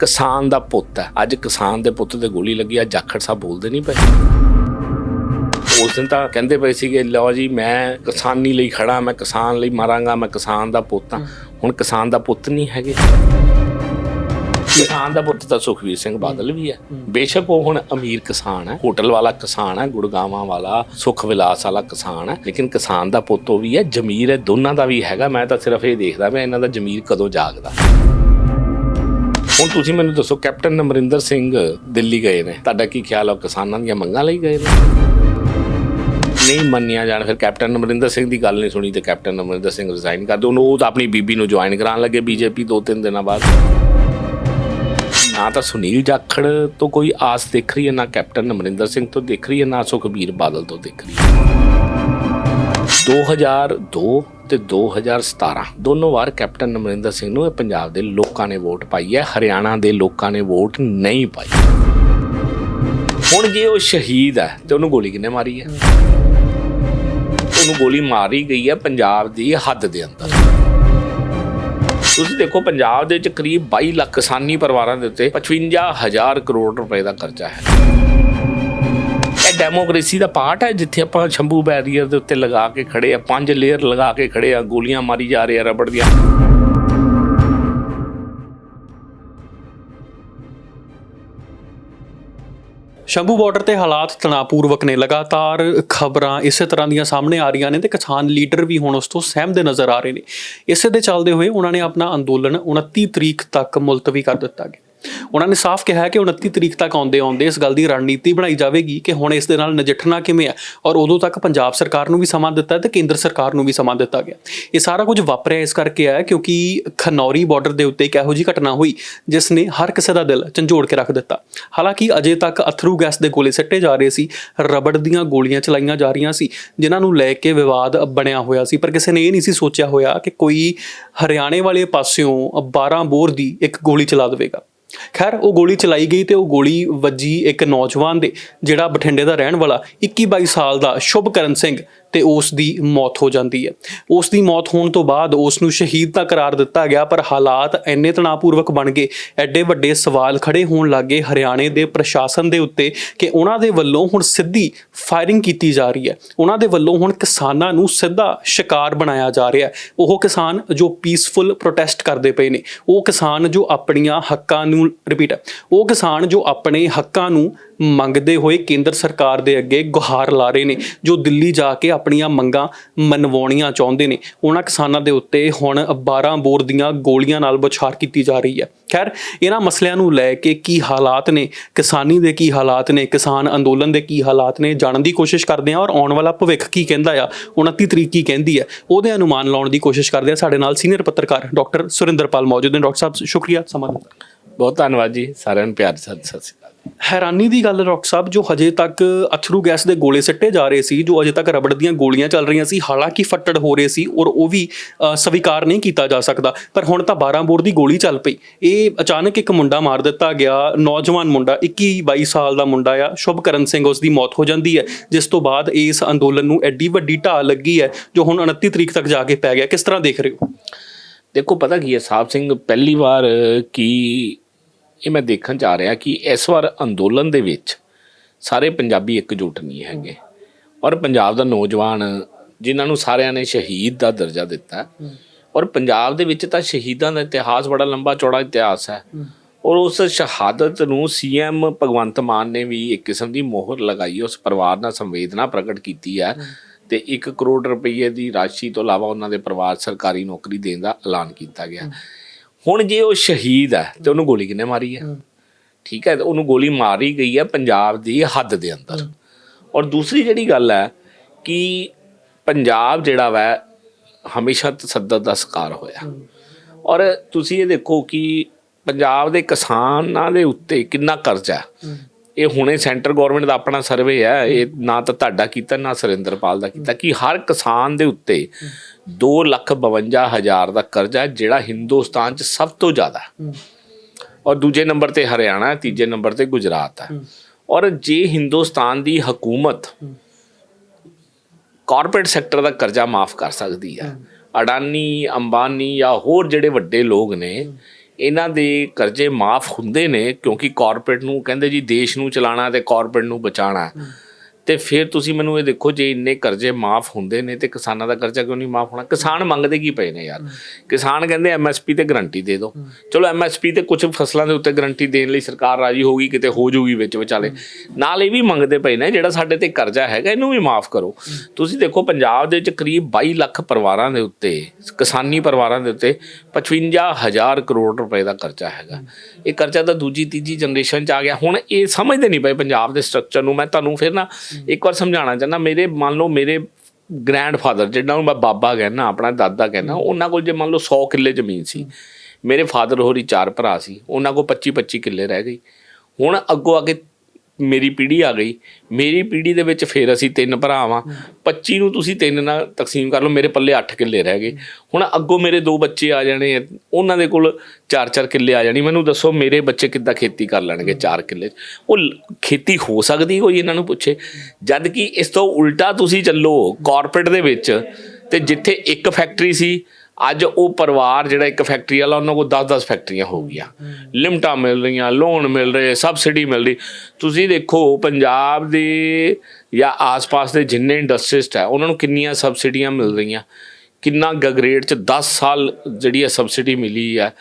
ਕਿਸਾਨ ਦਾ ਪੁੱਤ ਹੈ। ਅੱਜ ਕਿਸਾਨ ਦੇ ਪੁੱਤ ਤੇ ਗੋਲੀ ਲੱਗੀ ਆ ਜਾਖੜ ਸਾਹਿਬ ਬੋਲਦੇ ਨਹੀਂ ਪਏ। ਉਸ ਦਿਨ ਤਾਂ ਕਹਿੰਦੇ ਪਏ ਸੀਗੇ ਲਓ ਜੀ ਮੈਂ ਕਿਸਾਨੀ ਲਈ ਖੜਾ ਮੈਂ ਕਿਸਾਨ ਲਈ ਮਰਾਂਗਾ ਮੈਂ ਕਿਸਾਨ ਦਾ ਪੁੱਤ ਹਾਂ। ਹੁਣ ਕਿਸਾਨ ਦਾ ਪੁੱਤ ਨਹੀਂ ਹੈਗੇ। ਕਿਸਾਨ ਦਾ ਪੁੱਤ ਤਾਂ ਸੁਖਵੀਰ ਸਿੰਘ ਬਾਦਲ ਵੀ ਹੈ। ਬੇਸ਼ੱਕ ਉਹ ਹੁਣ ਅਮੀਰ ਕਿਸਾਨ ਹੈ ਹੋਟਲ ਵਾਲਾ ਕਿਸਾਨ ਹੈ ਗੁੜਗਾਵਾਂ ਵਾਲਾ ਸੁਖ ਵਿਲਾਸ ਵਾਲਾ ਕਿਸਾਨ ਹੈ। ਲੇਕਿਨ ਕਿਸਾਨ ਦਾ ਪੁੱਤ ਉਹ ਵੀ ਹੈ ਜ਼ਮੀਰ ਹੈ ਦੋਨਾਂ ਦਾ ਵੀ ਹੈਗਾ। ਮੈਂ ਤਾਂ ਸਿਰਫ ਇਹ ਦੇਖਦਾ ਮੈਂ ਇਹਨਾਂ ਦਾ ਜ਼ਮੀਰ ਕਦੋਂ ਜਾਗਦਾ। ਹੁਣ ਤੁਸੀਂ ਮੈਨੂੰ ਦੱਸੋ, ਕੈਪਟਨ ਅਮਰਿੰਦਰ ਸਿੰਘ ਦਿੱਲੀ ਗਏ ਨੇ। ਤੁਹਾਡਾ ਕੀ ਖਿਆਲ ਹੈ ਉਹ ਕਿਸਾਨਾਂ ਦੀਆਂ ਮੰਗਾਂ ਲਈ ਗਏ ਨੇ? ਨਹੀਂ ਮੰਨਿਆ ਜਾਣ, ਫਿਰ ਕੈਪਟਨ ਅਮਰਿੰਦਰ ਸਿੰਘ ਦੀ ਗੱਲ ਨਹੀਂ ਸੁਣੀ ਤੇ ਕੈਪਟਨ ਅਮਰਿੰਦਰ ਸਿੰਘ ਰਿਜ਼ਾਈਨ ਕਰ ਦਿਓ। ਉਹ ਤਾਂ ਆਪਣੀ ਬੀਬੀ ਨੂੰ ਜੁਆਇਨ ਕਰਾਉਣ ਲੱਗੇ ਬੀਜੇਪੀ ਦੋ ਤਿੰਨ ਦਿਨਾਂ ਬਾਅਦ। ਨਾ ਤਾਂ ਸੁਨੀਲ ਜਾਖੜ ਤੋਂ ਕੋਈ ਆਸ ਦੇਖ ਰਹੀ ਹੈ, ਨਾ ਕੈਪਟਨ ਅਮਰਿੰਦਰ ਸਿੰਘ ਤੋਂ ਦੇਖ ਰਹੀ ਹੈ, ਨਾ ਸੁਖਬੀਰ ਬਾਦਲ ਤੋਂ ਦੇਖ ਰਹੀ ਹੈ। 2002 ਤੇ 2017 ਦੋਨੋਂ ਵਾਰ ਕੈਪਟਨ ਅਮਰਿੰਦਰ ਸਿੰਘ ਨੂੰ ਇਹ ਪੰਜਾਬ ਦੇ ਲੋਕਾਂ ਨੇ ਵੋਟ ਪਾਈ ਹੈ, ਹਰਿਆਣਾ ਦੇ ਲੋਕਾਂ ਨੇ ਵੋਟ ਨਹੀਂ ਪਾਈ। ਹੁਣ ਜੇ ਉਹ ਸ਼ਹੀਦ ਹੈ ਤੇ ਉਹਨੂੰ ਗੋਲੀ ਕਿੰਨੇ ਮਾਰੀ ਹੈ? ਉਹਨੂੰ ਗੋਲੀ ਮਾਰੀ ਗਈ ਹੈ ਪੰਜਾਬ ਦੀ ਹੱਦ ਦੇ ਅੰਦਰ। ਤੁਸੀਂ ਦੇਖੋ, ਪੰਜਾਬ ਦੇ ਵਿੱਚ ਕਰੀਬ 22 ਲੱਖ ਕਿਸਾਨੀ ਪਰਿਵਾਰਾਂ ਦੇ ਉੱਤੇ 55000 ਕਰੋੜ ਰੁਪਏ ਦਾ ਕਰਜ਼ਾ ਹੈ। ਡੈਮੋਕ੍ਰੇਸੀ ਦਾ ਪਾਰਟ ਹੈ, ਜਿੱਥੇ ਆਪਾਂ ਸ਼ੰਭੂ ਬੈਰੀਅਰ ਦੇ ਉੱਤੇ ਲਗਾ ਕੇ ਖੜੇ ਆ, ਪੰਜ ਲੇਅਰ ਲਗਾ ਕੇ ਖੜੇ ਆ, ਗੋਲੀਆਂ ਮਾਰੀ ਜਾ ਰਹੇ ਆ, ਰਬੜ ਦੀਆਂ। ਸ਼ੰਭੂ ਬਾਰਡਰ ਤੇ ਹਾਲਾਤ ਤਣਾਅਪੂਰਵਕ ਨੇ ਲਗਾਤਾਰ ਖਬਰਾਂ ਇਸੇ ਤਰ੍ਹਾਂ ਦੀਆਂ ਸਾਹਮਣੇ ਆ ਰਹੀਆਂ ਨੇ ਤੇ ਕਿਸਾਨ ਲੀਡਰ ਵੀ ਹੁਣ ਉਸ ਤੋਂ ਸਹਿਮਦੇ ਨਜ਼ਰ ਆ ਰਹੇ ਨੇ। ਇਸੇ ਦੇ ਚੱਲਦੇ ਹੋਏ ਉਹਨਾਂ ਨੇ ਆਪਣਾ ਅੰਦੋਲਨ 29 ਤਰੀਕ ਤੱਕ ਮੁਲਤਵੀ ਕਰ ਦਿੱਤਾ ਗਿਆ। ਉਹਨਾਂ ਨੇ ਸਾਫ਼ ਕਿਹਾ ਹੈ ਕਿ 29 ਤਰੀਕ ਤੱਕ ਆਉਂਦੇ ਆਉਂਦੇ ਇਸ ਗੱਲ ਦੀ ਰਣਨੀਤੀ ਬਣਾਈ ਜਾਵੇਗੀ ਕਿ ਹੁਣ ਇਸ ਦੇ ਨਾਲ ਨਜਿੱਠਣਾ ਕਿਵੇਂ ਹੈ ਔਰ ਉਦੋਂ ਤੱਕ ਪੰਜਾਬ ਸਰਕਾਰ ਨੂੰ ਵੀ ਸਮਾਂ ਦਿੱਤਾ ਹੈ ਤੇ ਕੇਂਦਰ ਸਰਕਾਰ ਨੂੰ ਵੀ ਸਮਾਂ ਦਿੱਤਾ ਗਿਆ ਇਹ ਸਾਰਾ ਕੁਝ ਵਾਪਰਿਆ ਇਸ ਕਰਕੇ ਹੈ ਕਿਉਂਕਿ ਖਨੌਰੀ ਬਾਰਡਰ ਦੇ ਉੱਤੇ ਇੱਕ ਇਹੋ ਜਿਹੀ ਘਟਨਾ ਹੋਈ ਜਿਸ ਨੇ ਹਰ ਕਿਸੇ ਦਾ ਦਿਲ ਝੰਜੋੜ ਕੇ ਰੱਖ ਦਿੱਤਾ। ਹਾਲਾਂਕਿ ਅਜੇ ਤੱਕ ਅਥਰੂ ਗੈਸ ਦੇ ਗੋਲੇ ਸੱਟੇ ਜਾ ਰਹੇ ਸੀ, ਰਬੜ ਦੀਆਂ ਗੋਲੀਆਂ ਚਲਾਈਆਂ ਜਾ ਰਹੀਆਂ ਸੀ, ਜਿਨ੍ਹਾਂ ਨੂੰ ਲੈ ਕੇ ਵਿਵਾਦ ਬਣਿਆ ਹੋਇਆ ਸੀ, ਪਰ ਕਿਸੇ ਨੇ ਇਹ ਨਹੀਂ ਸੀ ਸੋਚਿਆ ਹੋਇਆ ਕਿ ਕੋਈ ਹਰਿਆਣੇ ਵਾਲੇ ਪਾਸਿਓਂ 12 ਬੋਰ ਦੀ ਇੱਕ ਗੋਲੀ ਚਲਾ ਦੇਵੇਗਾ। ਖੈਰ, ਉਹ ਗੋਲੀ ਚਲਾਈ ਗਈ ਤੇ ਉਹ ਗੋਲੀ ਵੱਜੀ ਇੱਕ ਨੌਜਵਾਨ ਦੇ, ਜਿਹੜਾ ਬਠਿੰਡੇ ਦਾ ਰਹਿਣ ਵਾਲਾ 21 22 ਸਾਲ ਦਾ ਸ਼ੁਭਕਰਨ ਸਿੰਘ। ਤੇ ਉਸ ਦੀ ਮੌਤ ਹੋ ਜਾਂਦੀ ਹੈ। ਉਸ ਦੀ ਮੌਤ ਹੋਣ ਤੋਂ ਬਾਅਦ ਉਸ ਨੂੰ ਸ਼ਹੀਦ ਤਾਂ ਕਰਾਰ ਦਿੱਤਾ ਗਿਆ, ਪਰ ਹਾਲਾਤ ਇੰਨੇ ਤਣਾਅਪੂਰਵਕ ਬਣ ਗਏ। ਐਡੇ ਵੱਡੇ ਸਵਾਲ ਖੜੇ ਹੋਣ ਲੱਗੇ ਹਰਿਆਣੇ ਦੇ ਪ੍ਰਸ਼ਾਸਨ ਦੇ ਉੱਤੇ ਕਿ ਉਹਨਾਂ ਦੇ ਵੱਲੋਂ ਹੁਣ ਸਿੱਧੀ ਫਾਇਰਿੰਗ ਕੀਤੀ ਜਾ ਰਹੀ ਹੈ। ਉਹਨਾਂ ਦੇ ਵੱਲੋਂ ਹੁਣ ਕਿਸਾਨਾਂ ਨੂੰ ਸਿੱਧਾ ਸ਼ਿਕਾਰ ਬਣਾਇਆ ਜਾ ਰਿਹਾ ਹੈ। ਉਹ ਕਿਸਾਨ ਜੋ ਪੀਸਫੁਲ ਪ੍ਰੋਟੈਸਟ ਕਰਦੇ ਪਏ ਨੇ, ਉਹ ਕਿਸਾਨ ਜੋ ਆਪਣੀਆਂ ਹੱਕਾਂ ਨੂੰ ਰਿਪੀਟ ਉਹ ਕਿਸਾਨ ਜੋ ਆਪਣੇ ਹੱਕਾਂ ਨੂੰ ਮੰਗਦੇ ਹੋਏ ਕੇਂਦਰ ਸਰਕਾਰ ਦੇ ਅੱਗੇ ਗੁਹਾਰ ਲਾ ਰਹੇ ਨੇ, ਜੋ ਦਿੱਲੀ ਜਾ ਕੇ ਆਪਣੀਆਂ ਮੰਗਾਂ ਮਨਵਾਉਣੀਆਂ ਚਾਹੁੰਦੇ ਨੇ। ਉਹਨਾਂ ਕਿਸਾਨਾਂ ਦੇ ਉੱਤੇ ਹੁਣ 12 ਬੋਰ ਦੀਆਂ ਗੋਲੀਆਂ ਨਾਲ ਬੁਛਾਰ ਕੀਤੀ ਜਾ ਰਹੀ ਹੈ। ਖੈਰ, ਇਹਨਾਂ ਮਸਲਿਆਂ ਨੂੰ ਲੈ ਕੇ ਕੀ ਹਾਲਾਤ ਨੇ? ਕਿਸਾਨੀ ਦੇ ਕੀ ਹਾਲਾਤ ਨੇ? ਕਿਸਾਨ ਅੰਦੋਲਨ ਦੇ ਕੀ ਹਾਲਾਤ ਨੇ? ਜਾਣਨ ਦੀ ਕੋਸ਼ਿਸ਼ ਕਰਦੇ ਹਾਂ ਔਰ ਆਉਣ ਵਾਲਾ ਭਵਿੱਖ ਕੀ ਕਹਿੰਦਾ ਆ? 29 ਤਰੀਕ ਕੀ ਕਹਿੰਦੀ ਹੈ? ਉਹਦੇ ਅਨੁਮਾਨ ਲਾਉਣ ਦੀ ਕੋਸ਼ਿਸ਼ ਕਰਦੇ ਹਾਂ। ਸਾਡੇ ਨਾਲ ਸੀਨੀਅਰ ਪੱਤਰਕਾਰ ਡਾਕਟਰ ਸੁਰਿੰਦਰਪਾਲ ਮੌਜੂਦ ਨੇ। ਡਾਕਟਰ ਸਾਹਿਬ, ਸ਼ੁਕਰੀਆ ਸਮਾਂ ਬਹੁਤ ਧੰਨਵਾਦ ਜੀ। ਸਾਰਿਆਂ ਨੂੰ ਪਿਆਰ ਸਤਿ ਸਤਿ ਸ਼੍ਰੀ ਅਕਾਲ। ਹੈਰਾਨੀ ਦੀ ਗੱਲ ਡਾਕਟਰ ਸਾਹਿਬ ਜੋ ਹਜੇ ਤੱਕ ਅਥਰੂ ਗੈਸ ਦੇ ਗੋਲੇ ਸਿੱਟੇ ਜਾ ਰਹੇ ਸੀ ਜੋ ਅਜੇ ਤੱਕ ਰਬੜ ਦੀਆਂ ਗੋਲੀਆਂ ਚੱਲ ਰਹੀਆਂ ਸੀ ਹਾਲਾਂਕਿ ਫੱਟੜ ਹੋ ਰਹੇ ਸੀ ਔਰ ਉਹ ਵੀ ਅ, ਸਵੀਕਾਰ ਨਹੀਂ ਕੀਤਾ ਜਾ ਸਕਦਾ। ਪਰ ਹੁਣ ਤਾਂ 12 ਬੋਰ ਦੀ ਗੋਲੀ ਚੱਲ ਪਈ। ਇਹ ਅਚਾਨਕ ਇੱਕ ਮੁੰਡਾ ਮਾਰ ਦਿੱਤਾ ਗਿਆ ਨੌਜਵਾਨ ਮੁੰਡਾ 21 22 ਸਾਲ ਦਾ ਮੁੰਡਾ ਆ ਸ਼ੁਭਕਰਨ ਸਿੰਘ ਉਸ ਦੀ ਮੌਤ ਹੋ ਜਾਂਦੀ ਹੈ ਜਿਸ ਤੋਂ ਬਾਅਦ ਇਸ ਅੰਦੋਲਨ ਨੂੰ ਐਡੀ ਵੱਡੀ ਢਾਹ ਲੱਗੀ ਹੈ ਜੋ ਹੁਣ 29 ਤਰੀਕ ਤੱਕ ਜਾ ਕੇ ਪੈ ਗਿਆ। ਕਿਸ ਤਰ੍ਹਾਂ ਦੇਖ ਰਹੇ ਹੋ? ਦੇਖੋ ਪਤਾ ਕੀ ਹੈ ਸਾਹਿਬ ਸਿੰਘ ਪਹਿਲੀ ਵਾਰ ਕੀ ਇਹ ਮੈਂ ਦੇਖਣ ਚ ਆ ਰਿਹਾ ਕਿ ਇਸ ਵਾਰ ਅੰਦੋਲਨ ਦੇ ਵਿੱਚ ਸਾਰੇ ਪੰਜਾਬੀ ਇਕਜੁੱਟ ਨਹੀਂ ਹੈਗੇ। ਔਰ ਪੰਜਾਬ ਦਾ ਨੌਜਵਾਨ ਜਿਨ੍ਹਾਂ ਨੂੰ ਸਾਰਿਆਂ ਨੇ ਸ਼ਹੀਦ ਦਾ ਦਰਜਾ ਦਿੱਤਾ ਔਰ ਪੰਜਾਬ ਦੇ ਵਿੱਚ ਤਾਂ ਸ਼ਹੀਦਾਂ ਦਾ ਇਤਿਹਾਸ ਬੜਾ ਲੰਬਾ ਚੌੜਾ ਇਤਿਹਾਸ ਹੈ। ਔਰ ਉਸ ਸ਼ਹਾਦਤ ਨੂੰ ਸੀਐਮ ਭਗਵੰਤ ਮਾਨ ਨੇ ਵੀ ਇੱਕ ਕਿਸਮ ਦੀ ਮੋਹਰ ਲਗਾਈ ਉਸ ਪਰਿਵਾਰ ਨਾਲ ਸੰਵੇਦਨਾ ਪ੍ਰਗਟ ਕੀਤੀ ਹੈ ਤੇ 1 ਕਰੋੜ ਰੁਪਏ ਦੀ ਰਾਸ਼ੀ ਤੋਂ ਇਲਾਵਾ ਉਹਨਾਂ ਦੇ ਪਰਿਵਾਰ ਸਰਕਾਰੀ ਨੌਕਰੀ ਦੇਣ ਦਾ ਐਲਾਨ ਕੀਤਾ ਗਿਆ। ਹੁਣ ਜੇ ਉਹ ਸ਼ਹੀਦ ਹੈ ਤੇ ਉਹਨੂੰ ਗੋਲੀ ਕਿੰਨੇ ਮਾਰੀ ਹੈ? ਠੀਕ ਹੈ ਉਹਨੂੰ ਗੋਲੀ ਮਾਰੀ ਗਈ ਹੈ ਪੰਜਾਬ ਦੀ ਹੱਦ ਦੇ ਅੰਦਰ। ਔਰ ਦੂਸਰੀ ਜਿਹੜੀ ਗੱਲ ਹੈ ਕਿ ਪੰਜਾਬ ਜਿਹੜਾ ਵਾ ਹਮੇਸ਼ਾ ਤਸੱਦਦ ਦਾ ਸ਼ਿਕਾਰ ਹੋਇਆ। ਔਰ ਤੁਸੀਂ ਇਹ ਦੇਖੋ ਕਿ ਪੰਜਾਬ ਦੇ ਕਿਸਾਨਾਂ ਦੇ ਉੱਤੇ ਕਿੰਨਾ ਕਰਜ਼ਾ ਇਹ ਹੁਣੇ ਸੈਂਟਰ ਗਵਰਨਮੈਂਟ ਦਾ ਆਪਣਾ ਸਰਵੇ ਹੈ ਇਹ ਨਾ ਤਾਂ ਤੁਹਾਡਾ ਕੀਤਾ ਨਾ ਸੁਰਿੰਦਰਪਾਲ ਦਾ ਕੀਤਾ ਕਿ ਹਰ ਕਿਸਾਨ ਦੇ ਉੱਤੇ 252000 ਦਾ ਕਰਜ਼ਾ ਹੈ ਜਿਹੜਾ ਹਿੰਦੁਸਤਾਨ 'ਚ ਸਭ ਤੋਂ ਜ਼ਿਆਦਾ ਹੈ। ਔਰ ਦੂਜੇ ਨੰਬਰ ਤੇ ਹਰਿਆਣਾ ਹੈ ਤੀਜੇ ਨੰਬਰ ਤੇ ਗੁਜਰਾਤ ਹੈ। ਔਰ ਜੇ ਹਿੰਦੁਸਤਾਨ ਦੀ ਹਕੂਮਤ ਕਾਰਪੋਰੇਟ ਸੈਕਟਰ ਦਾ ਕਰਜ਼ਾ ਮਾਫ ਕਰ ਸਕਦੀ ਹੈ। ਅਡਾਨੀ ਅੰਬਾਨੀ ਜਾਂ ਹੋਰ ਜਿਹੜੇ ਵੱਡੇ ਲੋਕ ਨੇ ਇਹਨਾਂ ਦੇ ਕਰਜ਼ੇ ਮਾਫ ਹੁੰਦੇ ਨੇ ਕਿਉਂਕਿ ਕਾਰਪੋਰੇਟ ਨੂੰ ਕਹਿੰਦੇ ਜੀ ਦੇਸ਼ ਨੂੰ ਚਲਾਉਣਾ ਤੇ ਕਾਰਪੋਰੇਟ ਨੂੰ ਬਚਾਉਣਾ ਤੇ ਫਿਰ ਤੁਸੀਂ ਮੈਨੂੰ ਇਹ ਦੇਖੋ ਜੇ ਇੰਨੇ ਕਰਜ਼ੇ ਮਾਫ ਹੁੰਦੇ ਨੇ ਤੇ ਕਿਸਾਨਾਂ ਦਾ ਕਰਜ਼ਾ ਕਿਉਂ ਨਹੀਂ ਮਾਫ ਹੋਣਾ? ਕਿਸਾਨ ਮੰਗਦੇ ਕੀ ਪਏ ਨੇ ਯਾਰ? ਕਿਸਾਨ ਕਹਿੰਦੇ ਐਮਐਸਪੀ ਤੇ ਗਰੰਟੀ ਦੇ ਦਿਓ। ਚਲੋ ਐਮਐਸਪੀ ਤੇ ਕੁਝ ਫਸਲਾਂ ਦੇ ਉੱਤੇ ਗਰੰਟੀ ਦੇਣ ਲਈ ਸਰਕਾਰ ਰਾਜੀ ਹੋਊਗੀ ਕਿਤੇ ਹੋ ਜਾਊਗੀ ਵਿੱਚ ਵਿਚਾਲੇ। ਨਾਲ ਇਹ ਵੀ ਮੰਗਦੇ ਪਏ ਨੇ ਜਿਹੜਾ ਸਾਡੇ ਤੇ ਕਰਜ਼ਾ ਹੈਗਾ ਇਹਨੂੰ ਵੀ ਮਾਫ ਕਰੋ। ਤੁਸੀਂ ਦੇਖੋ ਪੰਜਾਬ ਦੇ ਵਿੱਚ ਕਰੀਬ 22 ਲੱਖ ਪਰਿਵਾਰਾਂ ਦੇ ਉੱਤੇ ਕਿਸਾਨੀ ਪਰਿਵਾਰਾਂ ਦੇ ਉੱਤੇ 55000 ਕਰੋੜ ਰੁਪਏ ਦਾ ਕਰਜ਼ਾ ਹੈਗਾ। ਇਹ ਕਰਜ਼ਾ ਤਾਂ ਦੂਜੀ ਤੀਜੀ ਜਨਰੇਸ਼ਨ ਚ ਆ ਗਿਆ। ਹੁਣ ਇਹ ਸਮਝਦੇ ਨਹੀਂ ਪਏ ਪੰਜਾਬ ਦੇ ਸਟਰਕਚਰ ਨੂੰ। ਮੈਂ ਤੁਹਾਨੂੰ ਫਿਰ ਨਾ ਇੱਕ ਵਾਰ ਸਮਝਾਉਣਾ ਚਾਹੁੰਦਾ ਮੇਰੇ ਮੰਨ ਲਓ ਮੇਰੇ ਗ੍ਰੈਂਡਫਾਦਰ ਜਿਹਨਾਂ ਨੂੰ ਮੈਂ ਬਾਬਾ ਕਹਿੰਦਾ ਆਪਣਾ ਦਾਦਾ ਕਹਿੰਦਾ ਉਹਨਾਂ ਕੋਲ ਜੇ ਮੰਨ ਲਓ 100 ਕਿੱਲੇ ਜ਼ਮੀਨ ਸੀ ਮੇਰੇ ਫਾਦਰ ਹੋਰੀ ਚਾਰ ਭਰਾ ਸੀ ਉਹਨਾਂ ਕੋਲ 25 25 ਕਿੱਲੇ ਰਹਿ ਗਈ ਹੁਣ ਅੱਗੋਂ ਆ ਕੇ ਮੇਰੀ ਪੀੜ੍ਹੀ ਆ ਗਈ। ਮੇਰੀ ਪੀੜ੍ਹੀ ਦੇ ਵਿੱਚ ਫਿਰ ਅਸੀਂ ਤਿੰਨ ਭਰਾ ਵਾਂ। 25 ਨੂੰ ਤੁਸੀਂ ਤਿੰਨ ਨਾਲ ਤਕਸੀਮ ਕਰ ਲਓ ਮੇਰੇ ਪੱਲੇ 8 ਕਿੱਲੇ ਰਹਿ ਗਏ। ਹੁਣ ਅੱਗੋਂ ਮੇਰੇ ਦੋ ਬੱਚੇ ਆ ਜਾਣੇ ਆ, ਉਹਨਾਂ ਦੇ ਕੋਲ 4-4 ਕਿੱਲੇ ਆ ਜਾਣੀ। ਮੈਨੂੰ ਦੱਸੋ ਮੇਰੇ ਬੱਚੇ ਕਿੱਦਾਂ ਖੇਤੀ ਕਰ ਲੈਣਗੇ 4 ਕਿੱਲੇ? ਉਹ ਖੇਤੀ ਹੋ ਸਕਦੀ ਕੋਈ ਇਹਨਾਂ ਨੂੰ ਪੁੱਛੇ? ਜਦ ਕਿ ਇਸ ਤੋਂ ਉਲਟਾ ਤੁਸੀਂ ਚੱਲੋ ਕਾਰਪੋਰੇਟ ਦੇ ਵਿੱਚ ਤੇ ਜਿੱਥੇ ਇੱਕ ਫੈਕਟਰੀ ਸੀ ਅੱਜ ਉਹ ਪਰਿਵਾਰ ਜਿਹੜਾ ਇੱਕ ਫੈਕਟਰੀ ਵਾਲਾ, ਉਹਨਾਂ ਕੋਲ 10-10 ਫੈਕਟਰੀਆਂ ਹੋ ਗਈਆਂ। ਲਿਮਟਾਂ ਮਿਲ ਰਹੀਆਂ ਲੋਨ ਮਿਲ ਰਹੇ ਸਬਸਿਡੀ ਮਿਲ ਰਹੀ। ਤੁਸੀਂ ਦੇਖੋ, ਪੰਜਾਬ ਦੇ ਜਾਂ ਆਸ-ਪਾਸ ਦੇ ਜਿੰਨੇ ਇੰਡਸਟਰੀਸਟ ਹੈ, ਉਹਨਾਂ ਨੂੰ ਕਿੰਨੀਆਂ ਸਬਸਿਡੀਆਂ ਮਿਲ ਰਹੀਆਂ। ਕਿੰਨਾ ਗਗਰੇਟ ਚ 10 ਸਾਲ ਜਿਹੜੀ ਹੈ ਸਬਸਿਡੀ ਮਿਲੀ ਹੈ,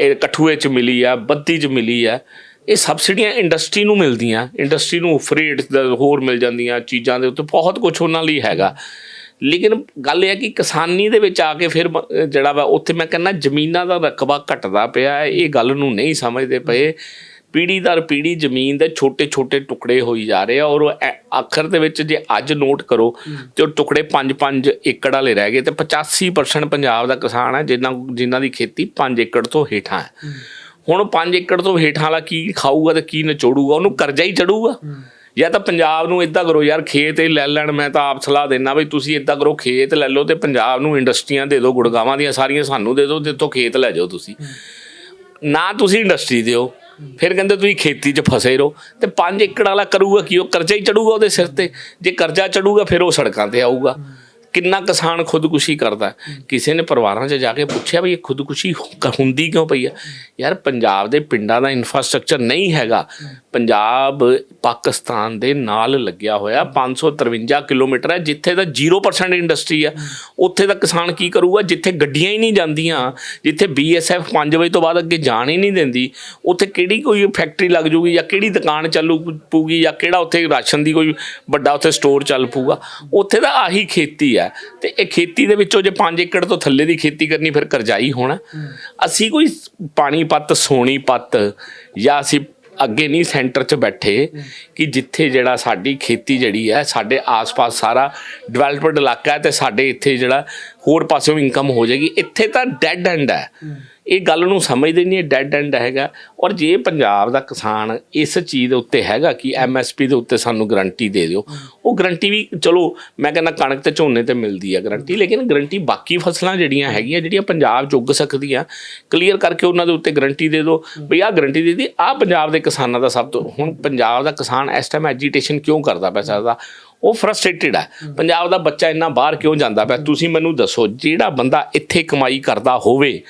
ਇਹ ਕਠੂਏ ਚ ਮਿਲੀ ਹੈ, ਬੱਤੀ ਚ ਮਿਲੀ ਹੈ, ਇਹ ਸਬਸਿਡੀਆਂ ਇੰਡਸਟਰੀ ਨੂੰ ਮਿਲਦੀਆਂ। ਇੰਡਸਟਰੀ ਨੂੰ ਫਰੇਟ ਹੋਰ ਮਿਲ ਜਾਂਦੀਆਂ ਚੀਜ਼ਾਂ ਦੇ ਉੱਤੇ। ਬਹੁਤ ਕੁਝ ਉਹਨਾਂ ਲਈ ਹੈਗਾ। ਲੇਕਿਨ ਗੱਲ ਇਹ ਹੈ ਕਿ ਕਿਸਾਨੀ ਦੇ ਵਿੱਚ ਆ ਕੇ ਫਿਰ ਜਿਹੜਾ ਵਾ ਉੱਥੇ ਮੈਂ ਕਹਿੰਦਾ ਜ਼ਮੀਨਾਂ ਦਾ ਰਕਬਾ ਘਟਦਾ ਪਿਆ ਹੈ। ਇਹ ਗੱਲ ਨੂੰ ਨਹੀਂ ਸਮਝਦੇ ਪਏ। ਪੀੜੀ ਦਰ ਪੀੜੀ ਜ਼ਮੀਨ ਦੇ ਛੋਟੇ ਛੋਟੇ ਟੁਕੜੇ ਹੋਈ ਜਾ ਰਹੇ ਆ ਔਰ ਆਖਰ ਦੇ ਵਿੱਚ ਜੇ ਅੱਜ ਨੋਟ ਕਰੋ ਤੇ ਉਹ ਟੁਕੜੇ 5-5 ਏਕੜ ਵਾਲੇ ਰਹਿ ਗਏ ਤੇ 85% ਪੰਜਾਬ ਦਾ ਕਿਸਾਨ ਹੈ ਜਿਨ੍ਹਾਂ ਜਿਨ੍ਹਾਂ ਦੀ ਖੇਤੀ 5 ਏਕੜ ਤੋਂ ਹੇਠਾਂ ਹੈ। ਹੁਣ 5 ਏਕੜ ਤੋਂ ਹੇਠਾਂ ਵਾਲਾ ਕੀ ਖਾਊਗਾ ਤੇ ਕੀ ਨਚੋੜੂਗਾ? ਉਹਨੂੰ ਕਰਜ਼ਾ ਹੀ ਚੜੂਗਾ। ਜਾਂ ਤਾਂ ਪੰਜਾਬ ਨੂੰ ਇਦਾਂ ਕਰੋ ਯਾਰ ਖੇਤ ਹੀ ਲੈ ਲੈਣ ਮੈਂ ਤਾਂ ਆਪ ਸਲਾਹ ਦੇਣਾ ਵੀ ਤੁਸੀਂ ਇਦਾਂ ਕਰੋ ਖੇਤ ਲੈ ਲਓ ਤੇ ਪੰਜਾਬ ਨੂੰ ਇੰਡਸਟਰੀਆਂ ਦੇ ਦਿਓ ਗੁੜਗਾਵਾਂ ਦੀਆਂ ਸਾਰੀਆਂ ਸਾਨੂੰ ਦੇ ਦਿਓ ਜਿੱਥੋਂ ਖੇਤ ਲੈ ਜਾਓ ਤੁਸੀਂ। ਨਾ ਤੁਸੀਂ ਇੰਡਸਟਰੀ ਦਿਓ ਫਿਰ ਕਹਿੰਦੇ ਤੁਸੀਂ ਖੇਤੀ 'ਚ ਫਸੇ ਰਹੋ ਤੇ 5 ਏਕੜ ਵਾਲਾ ਕਰੂਗਾ ਕੀ ਉਹ ਕਰਜ਼ਾ ਹੀ ਚੜੂਗਾ ਉਹਦੇ ਸਿਰ ਤੇ। ਜੇ ਕਰਜ਼ਾ ਚੜੂਗਾ ਫਿਰ ਉਹ ਸੜਕਾਂ ਤੇ ਆਊਗਾ। ਕਿੰਨਾ ਕਿਸਾਨ ਖੁਦਕੁਸ਼ੀ ਕਰਦਾ? ਕਿਸੇ ਨੇ ਪਰਿਵਾਰਾਂ 'ਚ ਜਾ ਕੇ ਪੁੱਛਿਆ ਵੀ ਇਹ ਖੁਦਕੁਸ਼ੀ ਹੁੰਦੀ ਕਿਉਂ ਪਈ ਹੈ ਯਾਰ ਪੰਜਾਬ ਦੇ ਪਿੰਡਾਂ ਦਾ ਇਨਫਰਾਸਟ੍ਰਕਚਰ ਨਹੀਂ ਹੈਗਾ। ਪੰਜਾਬ ਪਾਕਿਸਤਾਨ ਦੇ ਨਾਲ ਲੱਗਿਆ ਹੋਇਆ 553 ਕਿਲੋਮੀਟਰ ਹੈ ਜਿੱਥੇ ਦਾ 0% ਇੰਡਸਟਰੀ ਹੈ। ਉੱਥੇ ਦਾ ਕਿਸਾਨ ਕੀ ਕਰੂਗਾ? ਜਿੱਥੇ ਗੱਡੀਆਂ ਹੀ ਨਹੀਂ ਜਾਂਦੀਆਂ ਜਿੱਥੇ ਬੀਐਸਐਫ 5 ਵਜੇ ਤੋਂ ਬਾਅਦ ਅੱਗੇ ਜਾਣ ਹੀ ਨਹੀਂ ਦਿੰਦੀ ਉੱਥੇ ਕਿਹੜੀ ਕੋਈ ਫੈਕਟਰੀ ਲੱਗ ਜੂਗੀ ਜਾਂ ਕਿਹੜੀ ਦੁਕਾਨ ਚੱਲੂ ਪੂਗੀ ਜਾਂ ਕਿਹੜਾ ਉੱਥੇ ਰਾਸ਼ਨ ਦੀ ਕੋਈ ਵੱਡਾ ਉੱਥੇ ਸਟੋਰ ਚੱਲ ਪੂਗਾ ਉੱਥੇ ਦਾ ਆਹੀ ਖੇਤੀ ਹੈ ਤੇ ਇਹ ਖੇਤੀ ਦੇ ਵਿੱਚੋਂ ਜੇ 5 ਏਕੜ ਤੋਂ ਥੱਲੇ ਦੀ ਖੇਤੀ ਕਰਨੀ, ਫਿਰ ਕਰਜ਼ਾਈ ਹੋਣਾ। ਅਸੀਂ ਕੋਈ ਪਾਣੀ ਪੱਤ ਪਾਣੀਪਤ ਸੋਨੀਪਤ ਜਾਂ ਅਸੀਂ ਅੱਗੇ ਨਹੀਂ ਸੈਂਟਰ 'ਚ ਬੈਠੇ ਕਿ ਜਿੱਥੇ ਜਿਹੜਾ ਸਾਡੀ ਖੇਤੀ ਜਿਹੜੀ ਹੈ, ਸਾਡੇ ਆਸ-ਪਾਸ ਸਾਰਾ ਡਿਵੈਲਪਡ ਇਲਾਕਾ ਹੈ ਤੇ ਸਾਡੇ ਇੱਥੇ ਜਿਹੜਾ ਹੋਰ ਪਾਸਿਓਂ ਇਨਕਮ ਹੋ ਜਾਏਗੀ। ਇੱਥੇ ਤਾਂ ਡੈਡ ਐਂਡ ਹੈ। ਇਹ ਗੱਲ ਨੂੰ ਸਮਝਦੇ ਨਹੀਂ, ਇਹ ਡੈਡ ਐਂਡ ਹੈਗਾ। ਔਰ ਜੇ ਪੰਜਾਬ ਦਾ ਕਿਸਾਨ ਇਸ ਚੀਜ਼ ਦੇ ਉੱਤੇ ਹੈਗਾ ਕਿ ਐਮਐਸਪੀ ਦੇ ਉੱਤੇ ਸਾਨੂੰ ਗਰੰਟੀ ਦੇ ਦਿਓ, ਉਹ ਗਰੰਟੀ ਵੀ ਚਲੋ, ਮੈਂ ਕਹਿੰਦਾ ਕਣਕ ਤੇ ਝੋਨੇ ਤੇ ਮਿਲਦੀ ਹੈ ਗਰੰਟੀ ਲੇਕਿਨ ਗਰੰਟੀ ਬਾਕੀ ਫਸਲਾਂ ਜਿਹੜੀਆਂ ਹੈਗੀਆਂ, ਜਿਹੜੀਆਂ ਪੰਜਾਬ 'ਚ ਉੱਗ ਸਕਦੀਆਂ ਕਲੀਅਰ ਕਰਕੇ ਉਹਨਾਂ ਦੇ ਉੱਤੇ ਗਰੰਟੀ ਦੇ ਦਿਓ। ਵੀ ਆਹ ਗਰੰਟੀ ਦੇ ਦੀ ਆਹ ਪੰਜਾਬ ਦੇ ਕਿਸਾਨਾਂ ਦਾ ਸਭ ਤੋਂ, ਹੁਣ ਪੰਜਾਬ ਦਾ ਕਿਸਾਨ ਇਸ ਟਾਈਮ ਐਜੀਟੇਸ਼ਨ ਕਿਉਂ ਕਰਦਾ ਪਿਆ ਸਕਦਾ ਉਹ ਫਰਸਟ੍ਰੇਟਡ ਹੈ ਪੰਜਾਬ ਦਾ ਬੱਚਾ ਇੰਨਾ ਬਾਹਰ ਕਿਉਂ ਜਾਂਦਾ ਪਿਆ? ਤੁਸੀਂ ਮੈਨੂੰ ਦੱਸੋ, ਜਿਹੜਾ ਬੰਦਾ ਇੱਥੇ ਕਮਾਈ ਕਰਦਾ ਹੋਵੇ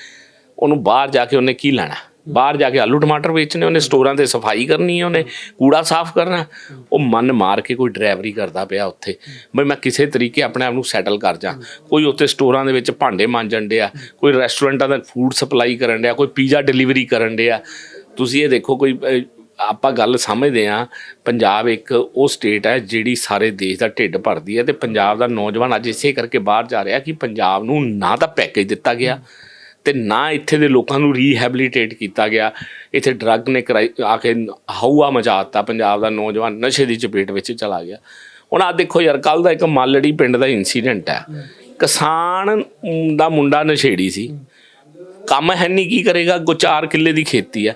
ਉਹਨੂੰ ਬਾਹਰ ਜਾ ਕੇ ਉਹਨੇ ਕੀ ਲੈਣਾ? ਬਾਹਰ ਜਾ ਕੇ ਆਲੂ ਟਮਾਟਰ ਵੇਚਣੇ, ਉਹਨੇ ਸਟੋਰਾਂ ਤੇ ਸਫ਼ਾਈ ਕਰਨੀ ਹੈ ਉਹਨੇ, ਕੂੜਾ ਸਾਫ਼ ਕਰਨਾ। ਉਹ ਮਨ ਮਾਰ ਕੇ ਕੋਈ ਡਰਾਈਵਰੀ ਕਰਦਾ ਪਿਆ ਉੱਥੇ। ਬਈ ਮੈਂ ਕਿਸੇ ਤਰੀਕੇ ਆਪਣੇ ਆਪ ਨੂੰ ਸੈਟਲ ਕਰ ਜਾ। ਕੋਈ ਉੱਥੇ ਸਟੋਰਾਂ ਦੇ ਵਿੱਚ ਭਾਂਡੇ ਮਾਂਜਣ ਡਿਆ, ਕੋਈ ਰੈਸਟੋਰੈਂਟਾਂ ਦਾ ਫੂਡ ਸਪਲਾਈ ਕਰਨ ਡਿਆ, ਕੋਈ ਪੀਜ਼ਾ ਡਿਲੀਵਰੀ ਕਰਨ ਡਿਆ। ਤੁਸੀਂ ਇਹ ਦੇਖੋ ਕੋਈ ਆਪਾਂ ਗੱਲ ਸਮਝਦੇ ਆ ਪੰਜਾਬ ਇੱਕ ਉਹ ਸਟੇਟ ਹੈ ਜਿਹੜੀ ਸਾਰੇ ਦੇਸ਼ ਦਾ ਢਿੱਡ ਭਰਦੀ ਹੈ ਤੇ ਪੰਜਾਬ ਦਾ ਨੌਜਵਾਨ ਅੱਜ ਇਸੇ ਕਰਕੇ ਬਾਹਰ ਜਾ ਰਿਹਾ ਕਿ ਪੰਜਾਬ ਨੂੰ ਨਾ ਤਾਂ ਪੈਕੇਜ ਦਿੱਤਾ ਗਿਆ। ਤੇ ਨਾ ਇੱਥੇ ਦੇ ਲੋਕਾਂ ਨੂੰ ਰੀਹੈਬਿਲਿਟੇਟ ਕੀਤਾ ਗਿਆ। ਇੱਥੇ ਡਰੱਗ ਨੇ ਕਰਾਈ ਆ ਕੇ ਹਊਆ ਮਚਾਤਾ ਪੰਜਾਬ ਦਾ ਨੌਜਵਾਨ ਨਸ਼ੇ ਦੀ ਚਪੇਟ ਵਿੱਚ ਚਲਾ ਗਿਆ। ਹੁਣ ਆ ਦੇਖੋ ਯਾਰ ਕੱਲ ਦਾ ਇੱਕ ਮਾਲੜੀ ਪਿੰਡ ਦਾ ਇਨਸੀਡੈਂਟ ਹੈ। ਕਿਸਾਨ ਦਾ ਮੁੰਡਾ ਨਸ਼ੇੜੀ ਸੀ। ਕੰਮ ਹੈ ਨਹੀਂ ਕੀ ਕਰੇਗਾ? 4 ਕਿੱਲੇ ਦੀ ਖੇਤੀ ਹੈ।